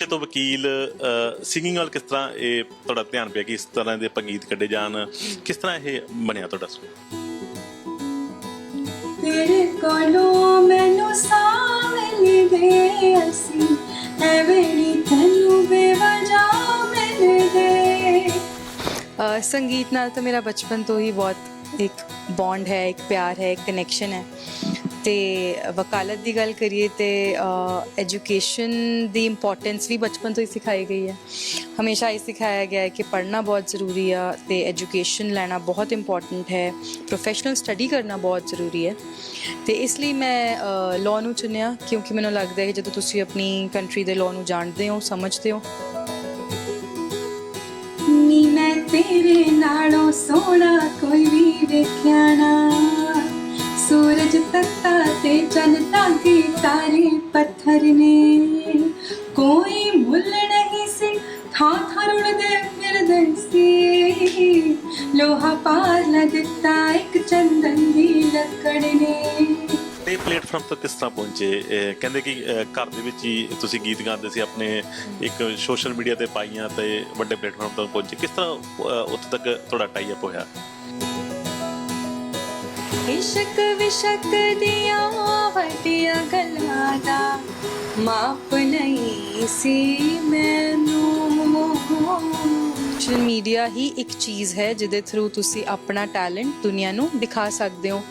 ਤੇ ਤੋਂ ਵਕੀਲ ਸਿੰਗਿੰਗ ਵੱਲ ਕਿਸ ਤਰ੍ਹਾਂ ਇਹ ਤੁਹਾਡਾ ਧਿਆਨ ਪਿਆ ਕਿ ਇਸ ਤਰ੍ਹਾਂ ਦੇ ਆਪਾਂ ਗੀਤ ਕੱਢੇ ਜਾਣ? ਕਿਸ ਤਰ੍ਹਾਂ ਇਹ ਬਣਿਆ ਤੁਹਾਡਾ ਸੁਰ ਤੇਰੇ ਕੋਲੋਂ ਮੈਨੂੰ ਸਾਹ ਮਿਲਦੇ ਅਸੀਂ ਐਵੇਂ ਨੀ ਤੈਨੂੰ ਬੇਵਜ੍ਹਾ ਮਿਲਦੇ ਅ, ਸੰਗੀਤ ਨਾਲ ਤਾਂ ਮੇਰਾ ਬਚਪਨ ਤੋਂ ਹੀ ਬਹੁਤ ਇੱਕ ਬੌਂਡ ਹੈ ਇੱਕ ਪਿਆਰ ਹੈ ਇੱਕ ਕਨੈਕਸ਼ਨ ਹੈ। ਤੇ ਵਕਾਲਤ ਦੀ ਗੱਲ ਕਰੀਏ ਤੇ ਐਜੂਕੇਸ਼ਨ ਦੀ ਇੰਪੋਰਟੈਂਸ ਵੀ ਬਚਪਨ ਤੋਂ ਹੀ ਸਿਖਾਈ ਗਈ ਹੈ। ਹਮੇਸ਼ਾ ਇਹ ਸਿਖਾਇਆ ਗਿਆ ਹੈ ਕਿ ਪੜ੍ਹਨਾ ਬਹੁਤ ਜ਼ਰੂਰੀ ਆ ਤੇ ਐਜੂਕੇਸ਼ਨ ਲੈਣਾ ਬਹੁਤ ਇੰਪੋਰਟੈਂਟ ਹੈ। ਪ੍ਰੋਫੈਸ਼ਨਲ ਸਟੱਡੀ ਕਰਨਾ ਬਹੁਤ ਜ਼ਰੂਰੀ ਹੈ। ਤੇ ਇਸ ਲਈ ਮੈਂ ਲਾਅ ਨੂੰ ਚੁਣਿਆ ਕਿਉਂਕਿ ਮੈਨੂੰ ਲੱਗਦਾ ਹੈ ਕਿ ਜਦੋਂ ਤੁਸੀਂ ਆਪਣੀ ਕੰਟਰੀ ਦੇ ਲਾਅ ਨੂੰ ਜਾਣਦੇ ਹੋ, ਸਮਝਦੇ ਹੋ। ਨੀ ਮੈਂ ਤੇਰੇ ਨਾਲੋਂ ਸੋਹਣਾ ਕੋਈ ਵੀ ਵੇਖਿਆ ਨਾ। ਸੂਰਜ ਤੱਤਾ ਤੇ ਚੰਨ ਤਾਗੇ ਤਾਰੇ ਪੱਥਰ ਨੇ। ਕੋਈ ਮੁੱਲ ਨਹੀਂ ਸੀ, ਥਾਂ ਥਾਂ ਰੁੜਦੇ ਫਿਰਦੇ ਸੀ। ਲੋਹਾ ਪਾਰ ਲਾ ਇੱਕ ਚੰਦਨ ਦੀ ਲੱਕੜ ਨੇ। ਤੇ ਪਲੇਟਫਾਰਮ ਤੱਕ ਕਿਸ ਤਰ੍ਹਾਂ ਪਹੁੰਚੇ? ਕਹਿੰਦੇ ਕਿ ਘਰ ਦੇ ਵਿੱਚ ਹੀ ਤੁਸੀਂ ਗੀਤ ਗਾਉਂਦੇ ਸੀ, ਆਪਣੇ ਇੱਕ ਸੋਸ਼ਲ ਮੀਡੀਆ ਤੇ ਪਾਈਆਂ ਤੇ ਵੱਡੇ ਪਲੇਟਫਾਰਮ ਤੱਕ ਪਹੁੰਚੇ। ਕਿਸ ਤਰ੍ਹਾਂ ਉੱਥੇ ਤੱਕ ਤੁਹਾਡਾ ਟਾਈ ਅਪ ਹੋਇਆ? ਇਸ਼ਕ ਵਿਸ਼ਕ ਦੀਆਂ ਵੱਡੀਆਂ ਗੱਲਾਂ ਦਾ ਮਾਪ ਨਹੀਂ ਸੀ ਮੈਨੂੰ। ਸੋਸ਼ਲ ਮੀਡੀਆ ਹੀ ਇੱਕ ਚੀਜ਼ ਹੈ ਜਿਹਦੇ ਥਰੂ ਤੁਸੀਂ ਆਪਣਾ ਟੈਲੈਂਟ ਦੁਨੀਆ ਨੂੰ ਦਿਖਾ ਸਕਦੇ ਹੋ।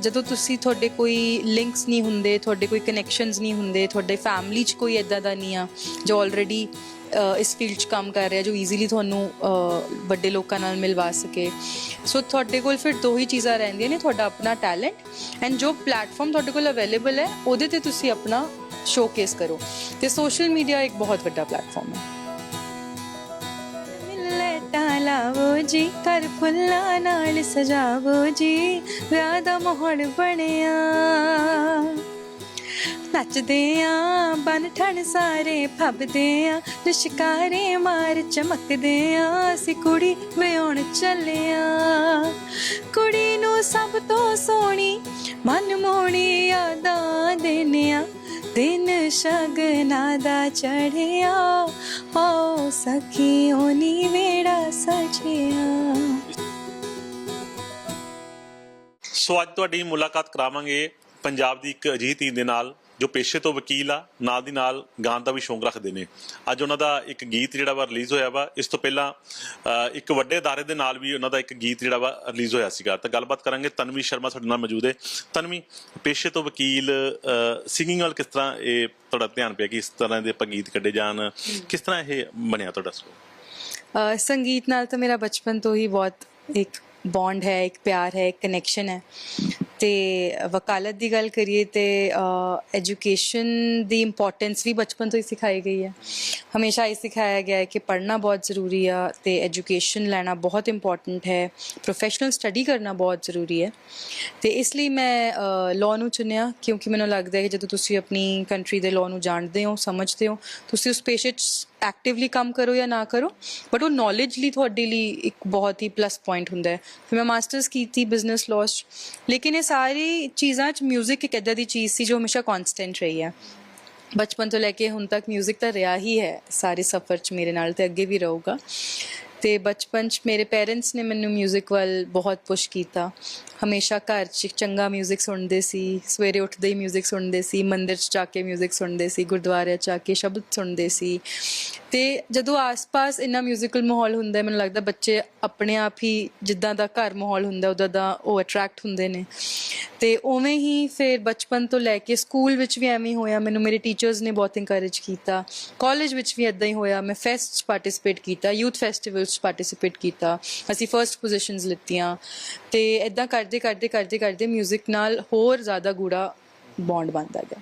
ਜਦੋਂ ਤੁਸੀਂ ਤੁਹਾਡੇ ਕੋਈ ਲਿੰਕਸ ਨਹੀਂ ਹੁੰਦੇ, ਤੁਹਾਡੇ ਕੋਈ ਕਨੈਕਸ਼ਨਸ ਨਹੀਂ ਹੁੰਦੇ, ਤੁਹਾਡੇ ਫੈਮਿਲੀ 'ਚ ਕੋਈ ਇਦਾਂ ਦਾ ਨਹੀਂ ਆ, ਜੋ ਆਲਰੇਡੀ ਇਸ ਫੀਲਡ 'ਚ ਕੰਮ ਕਰ ਰਿਹਾ ਜੋ ਈਜ਼ੀਲੀ ਤੁਹਾਨੂੰ ਵੱਡੇ ਲੋਕਾਂ ਨਾਲ ਮਿਲਵਾ ਸਕੇ। ਸੋ ਤੁਹਾਡੇ ਕੋਲ ਫਿਰ ਦੋ ਹੀ ਚੀਜ਼ਾਂ ਰਹਿੰਦੀਆਂ ਨੇ, ਤੁਹਾਡਾ ਆਪਣਾ ਟੈਲੈਂਟ ਐਂਡ ਜੋ ਪਲੇਟਫਾਰਮ ਤੁਹਾਡੇ ਕੋਲ ਅਵੇਲੇਬਲ ਹੈ, ਉਹਦੇ ਤੇ ਤੁਸੀਂ ਆਪਣਾ ਸ਼ੋਕੇਸ ਕਰੋ। ਤੇ ਸੋਸ਼ਲ ਮੀਡੀਆ ਇੱਕ ਬਹੁਤ ਵੱਡਾ ਪਲੇਟਫਾਰਮ ਹੈ। ਮਿਲੇ ਜੀ ਕਰ ਫੁੱਲਾਂ ਨਾਲ ਸਜਾਵੋ ਜੀ, ਵਿਆਹ ਦਾ ਮਾਹੌਲ ਬਣਿਆ। ਨੱਚਦੇ ਆ, ਬਨ ਠਣ ਸਾਰੇ ਫੱਬਦੇ ਆ ਲਿਸ਼ਕਾਰੇ ਮਾਰ ਚਮਕਦੇ ਆ, ਅਸੀਂ ਕੁੜੀ ਵਿਆਹਣ ਚੱਲਿਆ ਕੁੜੀ ਨੂੰ ਸਭ ਤੋਂ ਸੋਹਣੀ ਮਨ ਮੋਹਣੀ ਯਾਦਾਂ ਦੇਨਿਆ ਦਿਨ ਸ਼ਗਨਾ ਦਾ ਚੜਿਆ ਹੋ ਸਖੀਓ ਨੀ ਵੇੜਾ ਸਜਿਆ। ਸੋ ਅੱਜ ਤੁਹਾਡੀ ਮੁਲਾਕਾਤ ਕਰਾਵਾਂਗੇ ਪੰਜਾਬ ਦੀ ਇੱਕ ਅਜਿਹੀ ਟੀਮ ਦੇ ਨਾਲ ਜੋ ਪੇਸ਼ੇ ਤੋਂ ਵਕੀਲ ਆ, ਨਾਲ ਦੀ ਨਾਲ ਗਾਣ ਦਾ ਵੀ ਸ਼ੌਂਕ ਰੱਖਦੇ ਨੇ। ਅੱਜ ਉਹਨਾਂ ਦਾ ਇੱਕ ਗੀਤ ਜਿਹੜਾ ਵਾ ਰਿਲੀਜ਼ ਹੋਇਆ ਵਾ, ਇਸ ਤੋਂ ਪਹਿਲਾਂ ਇੱਕ ਵੱਡੇ ਅਦਾਰੇ ਦੇ ਨਾਲ ਵੀ ਉਹਨਾਂ ਦਾ ਇੱਕ ਗੀਤ ਜਿਹੜਾ ਵਾ ਰਿਲੀਜ਼ ਹੋਇਆ ਸੀਗਾ। ਤਾਂ ਗੱਲਬਾਤ ਕਰਾਂਗੇ ਤਨਵੀ ਸ਼ਰਮਾ ਸਾਡੇ ਨਾਲ ਮੌਜੂਦ ਹੈ। ਤਨਵੀ, ਪੇਸ਼ੇ ਤੋਂ ਵਕੀਲ ਸਿੰਗਿੰਗ ਨਾਲ ਕਿਸ ਤਰ੍ਹਾਂ ਇਹ ਤੁਹਾਡਾ ਧਿਆਨ ਪਿਆ ਕਿ ਇਸ ਤਰ੍ਹਾਂ ਦੇ ਆਪਾਂ ਗੀਤ ਕੱਢੇ ਜਾਣ? ਕਿਸ ਤਰ੍ਹਾਂ ਇਹ ਬਣਿਆ ਤੁਹਾਡਾ ਸੁਰ ਸੰਗੀਤ ਨਾਲ ਤਾਂ ਮੇਰਾ ਬਚਪਨ ਤੋਂ ਹੀ ਬਹੁਤ ਇੱਕ ਬੌਂਡ ਹੈ, ਇੱਕ ਪਿਆਰ ਹੈ, ਇੱਕ ਕਨੈਕਸ਼ਨ ਹੈ। ਤੇ ਵਕਾਲਤ ਦੀ ਗੱਲ ਕਰੀਏ ਤੇ ਐਜੂਕੇਸ਼ਨ ਦੀ ਇੰਪੋਰਟੈਂਸ ਵੀ ਬਚਪਨ ਤੋਂ ਹੀ ਸਿਖਾਈ ਗਈ ਹੈ। ਹਮੇਸ਼ਾ ਇਹ ਸਿਖਾਇਆ ਗਿਆ ਹੈ ਕਿ ਪੜ੍ਹਨਾ ਬਹੁਤ ਜ਼ਰੂਰੀ ਆ ਤੇ ਐਜੂਕੇਸ਼ਨ ਲੈਣਾ ਬਹੁਤ ਇੰਪੋਰਟੈਂਟ ਹੈ। ਪ੍ਰੋਫੈਸ਼ਨਲ ਸਟੱਡੀ ਕਰਨਾ ਬਹੁਤ ਜ਼ਰੂਰੀ ਹੈ। ਤੇ ਇਸ ਲਈ ਮੈਂ ਲਾਅ ਨੂੰ ਚੁਣਿਆ ਕਿਉਂਕਿ ਮੈਨੂੰ ਲੱਗਦਾ ਹੈ ਕਿ ਜਦੋਂ ਤੁਸੀਂ ਆਪਣੀ ਕੰਟਰੀ ਦੇ ਲਾਅ ਨੂੰ ਜਾਣਦੇ ਹੋ, ਸਮਝਦੇ ਹੋ, ਤੁਸੀਂ ਉਸ ਪੇਸ਼ੇ 'ਚ ਐਕਟਿਵਲੀ ਕੰਮ ਕਰੋ ਜਾਂ ਨਾ ਕਰੋ ਬਟ ਉਹ ਨੌਲੇਜ ਲਈ ਤੁਹਾਡੇ ਲਈ ਇੱਕ ਬਹੁਤ ਹੀ ਪਲੱਸ ਪੁਆਇੰਟ ਹੁੰਦਾ ਹੈ ਫਿਰ ਮੈਂ ਮਾਸਟਰਸ ਕੀਤੀ ਬਿਜ਼ਨਸ ਲਾਅ 'ਚ ਲੇਕਿਨ ਇਹ ਸਾਰੀ ਚੀਜ਼ਾਂ 'ਚ 뮤직 ਇੱਕ ਇਦਾਂ ਦੀ ਚੀਜ਼ ਸੀ ਜੋ ਹਮੇਸ਼ਾ ਕਨਸਟੈਂਟ ਰਹੀ ਹੈ ਬਚਪਨ ਤੋਂ ਲੈ ਕੇ ਹੁਣ ਤੱਕ 뮤직 ਤਾਂ ਰਿਹਾ ਹੀ ਹੈ ਸਾਰੇ ਸਫ਼ਰ 'ਚ ਮੇਰੇ ਨਾਲ ਤੇ ਅੱਗੇ ਵੀ ਰਹੂਗਾ ਤੇ ਬਚਪਨ 'ਚ ਮੇਰੇ ਪੇਰੈਂਟਸ ਨੇ ਮੈਨੂੰ 뮤직 ਵੱਲ ਬਹੁਤ ਪੁਸ਼ ਕੀਤਾ ਹਮੇਸ਼ਾ ਘਰ 'ਚ ਚੰਗਾ 뮤직 ਸੁਣਦੇ ਸੀ ਸਵੇਰੇ ਉੱਠਦੇ ਹੀ 뮤직 ਸੁਣਦੇ ਸੀ ਮੰਦਿਰ 'ਚ ਜਾ ਕੇ 뮤직 ਸੁਣਦੇ ਸੀ ਗੁਰਦੁਆਰੇ 'ਚ ਜਾ ਕੇ ਸ਼ਬਦ ਸੁਣਦੇ ਸੀ ਤੇ ਜਦੋਂ ਆਸ-ਪਾਸ ਇੰਨਾ 뮤지컬 ਮਾਹੌਲ ਹੁੰਦਾ ਹੈ, ਮੈਨੂੰ ਲੱਗਦਾ ਬੱਚੇ ਆਪਣੇ ਆਪ ਹੀ ਜਿੱਦਾਂ ਦਾ ਘਰ ਮਾਹੌਲ ਹੁੰਦਾ ਉਹਦਾ ਦਾ ਉਹ ਅਟਰੈਕਟ ਹੁੰਦੇ ਨੇ ਤੇ ਉਵੇਂ ਹੀ ਫਿਰ ਬਚਪਨ ਤੋਂ ਲੈ ਕੇ ਸਕੂਲ ਵਿੱਚ ਵੀ ਐਵੇਂ ਹੀ ਹੋਇਆ ਮੈਨੂੰ ਮੇਰੇ ਟੀਚਰਸ ਨੇ ਬਹੁਤ ਇਨਕਰੇਜ ਕੀਤਾ ਕਾਲਜ ਵਿੱਚ ਵੀ ਇਦਾਂ ਹੀ ਹੋਇਆ ਮੈਂ ਫੈਸਟਸ ਪਾਰਟਿਸਿਪੇਟ ਕੀਤਾ ਯੂਥ ਫੈਸਟੀਵਲਸ ਪਾਰਟਿਸਿਪੇਟ ਕੀਤਾ। ਅਸੀਂ ਫਰਸਟ ਪੋਜੀਸ਼ਨਸ ਲਿੱਤੀਆਂ। ਤੇ ਇਦਾਂ ਕਰਦੇ ਕਰਦੇ ਕਰਦੇ ਕਰਦੇ 뮤직 ਨਾਲ ਹੋਰ ਜ਼ਿਆਦਾ ਗੂੜਾ ਬੌਂਡ ਬਣਦਾ ਗਿਆ।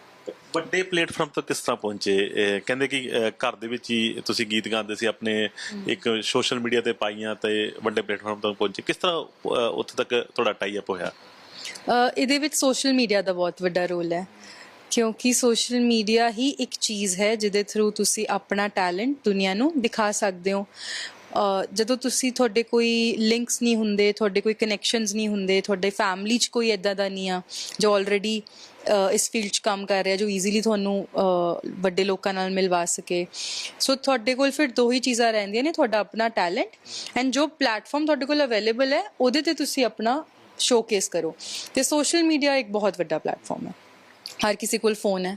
ਵੱਡੇ ਪਲੇਟਫਾਰਮ ਤੱਕ ਕਿਸ ਤਰ੍ਹਾਂ ਪਹੁੰਚੇ? ਕਹਿੰਦੇ ਕਿ ਘਰ ਦੇ ਵਿੱਚ ਹੀ ਤੁਸੀਂ ਗੀਤ ਗਾਉਂਦੇ ਸੀ ਆਪਣੇ ਇੱਕ ਸੋਸ਼ਲ ਮੀਡੀਆ ਤੇ ਪਾਈਆਂ ਤੇ ਵੱਡੇ ਪਲੇਟਫਾਰਮ ਤੱਕ ਪਹੁੰਚੇ। ਕਿਸ ਤਰ੍ਹਾਂ ਉੱਥੇ ਤੱਕ ਤੁਹਾਡਾ ਟਾਈ ਅਪ ਹੋਇਆ? ਇਹਦੇ ਵਿੱਚ ਸੋਸ਼ਲ ਮੀਡੀਆ ਦਾ ਬਹੁਤ ਵੱਡਾ ਰੋਲ ਹੈ। ਕਿਉਂਕਿ ਸੋਸ਼ਲ ਮੀਡੀਆ ਹੀ ਇੱਕ ਚੀਜ਼ ਹੈ ਜਿਹਦੇ ਥਰੂ ਤੁਸੀਂ ਆਪਣਾ ਟੈਲੈਂਟ ਦੁਨੀਆ ਨੂੰ ਦਿਖਾ ਸਕਦੇ ਹੋ। ਜਦੋਂ ਤੁਸੀਂ ਤੁਹਾਡੇ ਕੋਈ ਲਿੰਕਸ ਨਹੀਂ ਹੁੰਦੇ, ਤੁਹਾਡੇ ਕੋਈ ਕਨੈਕਸ਼ਨਸ ਨਹੀਂ ਹੁੰਦੇ, ਤੁਹਾਡੇ ਫੈਮਿਲੀ 'ਚ ਕੋਈ ਇਦਾਂ ਦਾ ਨਹੀਂ ਆ, ਜੋ ਆਲਰੇਡੀ ਇਸ ਫੀਲਡ 'ਚ ਕੰਮ ਕਰ ਰਿਹਾ, ਜੋ ਈਜ਼ੀਲੀ ਤੁਹਾਨੂੰ ਵੱਡੇ ਲੋਕਾਂ ਨਾਲ ਮਿਲਵਾ ਸਕੇ। ਸੋ ਤੁਹਾਡੇ ਕੋਲ ਫਿਰ ਦੋ ਹੀ ਚੀਜ਼ਾਂ ਰਹਿੰਦੀਆਂ ਨੇ, ਤੁਹਾਡਾ ਆਪਣਾ ਟੈਲੈਂਟ ਐਂਡ ਜੋ ਪਲੇਟਫਾਰਮ ਤੁਹਾਡੇ ਕੋਲ ਅਵੇਲੇਬਲ ਹੈ, ਉਹਦੇ ਤੇ ਤੁਸੀਂ ਆਪਣਾ ਸ਼ੋਕੇਸ ਕਰੋ। ਤੇ ਸੋਸ਼ਲ ਮੀਡੀਆ ਇੱਕ ਬਹੁਤ ਵੱਡਾ ਪਲੇਟਫਾਰਮ ਹੈ। ਹਰ ਕਿਸੇ ਕੋਲ ਫੋਨ ਹੈ,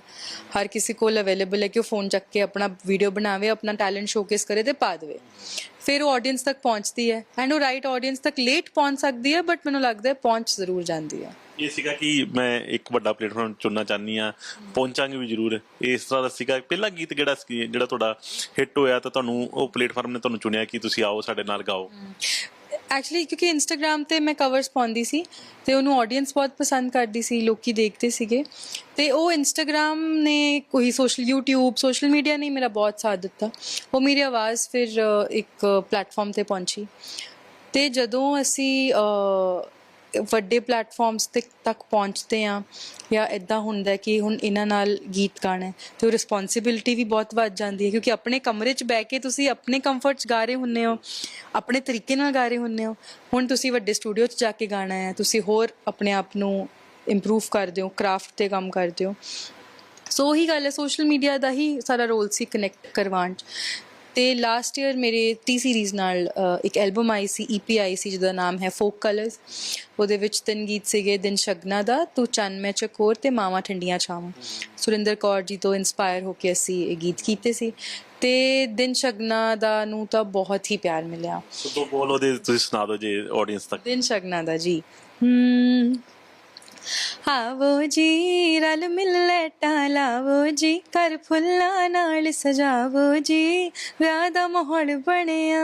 ਹਰ ਕਿਸੇ ਕੋਲ ਅਵੇਲੇਬਲ ਹੈ ਕਿ ਉਹ ਫੋਨ ਚੱਕ ਕੇ ਆਪਣਾ ਵੀਡੀਓ ਬਣਾਵੇ, ਆਪਣਾ ਟੈਲੈਂਟ ਸ਼ੋਕੇਸ ਕਰੇ ਤੇ ਪਾ ਦੇਵੇ। ਫਿਰ ਉਹ ਆਡੀਅנס ਤੱਕ ਪਹੁੰਚਦੀ ਹੈ। ਐਂਡ ਉਹ ਰਾਈਟ ਆਡੀਅנס ਤੱਕ ਲੇਟ ਪਹੁੰਚ ਸਕਦੀ ਹੈ ਬਟ ਮੈਨੂੰ ਲੱਗਦਾ ਹੈ ਪਹੁੰਚ ਜ਼ਰੂਰ ਜਾਂਦੀ ਹੈ। ਇਹ ਸੀਗਾ ਕਿ ਮੈਂ ਇੱਕ ਵੱਡਾ ਪਲੇਟਫਾਰਮ ਚੁਣਨਾ ਚਾਹਨੀ ਆ ਪਹੁੰਚਾਂਗੇ ਵੀ ਜ਼ਰੂਰ। ਇਸ ਤਰ੍ਹਾਂ ਦਾ ਸੀਗਾ। ਪਹਿਲਾ ਗੀਤ ਜਿਹੜਾ ਜਿਹੜਾ ਤੁਹਾਡਾ ਹਿੱਟ ਹੋਇਆ ਤਾਂ ਤੁਹਾਨੂੰ ਉਹ ਪਲੇਟਫਾਰਮ ਨੇ ਤੁਹਾਨੂੰ ਚੁਣਿਆ ਕਿ ਤੁਸੀਂ ਆਓ ਸਾਡੇ ਨਾਲ ਗਾਓ। ਐਕਚੁਅਲੀ ਕਿਉਂਕਿ ਇੰਸਟਾਗ੍ਰam ਤੇ ਮੈਂ ਕਵਰਸ ਪਾਉਂਦੀ ਸੀ ਤੇ ਉਹਨੂੰ ਆਡੀਅנס ਬਹੁਤ ਪਸੰਦ ਕਰਦੀ ਸੀ ਲੋਕੀ ਦੇਖਦੇ ਸੀਗੇ ਤੇ ਉਹ ਇੰਸਟਾਗ੍ਰam ਨੇ ਕੋਈ ਸੋਸ਼ਲ YouTube ਸੋਸ਼ਲ ਮੀਡੀਆ ਨੇ ਮੇਰਾ ਬਹੁਤ ਸਾਥ ਦਿੱਤਾ ਉਹ ਮੇਰੀ ਆਵਾਜ਼ ਫਿਰ ਇੱਕ ਪਲੇਟਫਾਰਮ ਤੇ ਪਹੁੰਚੀ ਤੇ ਜਦੋਂ ਅਸੀਂ ਵੱਡੇ ਪਲੇਟਫਾਰਮਸ ਤੇ ਤੱਕ ਪਹੁੰਚਦੇ ਆ ਜਾਂ ਇਦਾਂ ਹੁੰਦਾ ਕਿ ਹੁਣ ਇਹਨਾਂ ਨਾਲ ਗੀਤ ਗਾਣਾ ਹੈ, ਤੇ ਉਹ ਰਿਸਪੌਂਸਿਬਿਲਟੀ ਵੀ ਬਹੁਤ ਵੱਧ ਜਾਂਦੀ ਹੈ, ਕਿਉਂਕਿ ਆਪਣੇ ਕਮਰੇ 'ਚ ਬਹਿ ਕੇ ਤੁਸੀਂ ਆਪਣੇ ਕੰਫਰਟ 'ਚ ਗਾ ਰਹੇ ਹੁੰਨੇ ਹੋ, ਆਪਣੇ ਤਰੀਕੇ ਨਾਲ ਗਾ ਰਹੇ ਹੁੰਨੇ ਹੋ, ਹੁਣ ਤੁਸੀਂ ਵੱਡੇ ਸਟੂਡੀਓ 'ਚ ਜਾ ਕੇ ਗਾਣਾ ਹੈ, ਤੁਸੀਂ ਹੋਰ ਆਪਣੇ ਆਪ ਨੂੰ ਇੰਪਰੂਵ ਕਰਦੇ ਹੋ ਕਰਾਫਟ ਤੇ ਕੰਮ ਕਰਦੇ ਹੋ। ਸੋ ਉਹੀ ਗੱਲ ਹੈ ਸੋਸ਼ਲ ਮੀਡੀਆ ਦਾ ਹੀ ਸਾਰਾ ਰੋਲ ਸੀ ਕਨੈਕਟ ਕਰਵਾਉਣ 'ਚ। ਤੇ ਲਾਸਟ ਈਅਰ ਮੇਰੇ ਟੀ ਸੀਰੀਜ਼ ਨਾਲ ਇੱਕ ਐਲਬਮ ਆਈ ਸੀ ਈਪੀ ਆਈ ਸੀ ਜਿਹਦਾ ਨਾਮ ਹੈ ਫੋਕ ਕਲਰਸ ਉਹਦੇ ਵਿੱਚ ਤਿੰਨ ਗੀਤ ਸੀਗੇ ਦਿਨ ਸ਼ਗਨਾ ਦਾ ਤੂੰ ਚੰਨ ਮੈਂ ਚਕੋਰ ਤੇ ਮਾਵਾ ਠੰਡੀਆਂ ਛਾਵਾਂ। ਸੁਰਿੰਦਰ ਕੌਰ ਜੀ ਤੋਂ ਇਨਸਪਾਇਰ ਹੋ ਕੇ ਅਸੀਂ ਇਹ ਗੀਤ ਕੀਤੇ ਸੀ। ਤੇ ਦਿਨ ਸ਼ਗਨਾ ਦਾ ਨੂੰ ਤਾਂ ਬਹੁਤ ਹੀ ਪਿਆਰ ਮਿਲਿਆ। ਸੋ ਦੋ ਬੋਲ ਉਹਦੇ ਤੁਸੀਂ ਸੁਣਾ ਦਿਓ ਜੇ ਆਡੀਅנס ਤੱਕ। ਦਿਨ ਸ਼ਗਨਾ ਦਾ ਜੀ। ਹਮ ਆਵੋ ਜੀ, ਰਲ ਮਿਲ ਲੈਟਾਂ ਲਾਵੋ ਜੀ ਕਰ ਫੁੱਲਾਂ ਨਾਲ ਸਜਾਵੋ ਜੀ, ਵਿਆਹ ਦਾ ਮਾਹੌਲ ਬਣਿਆ।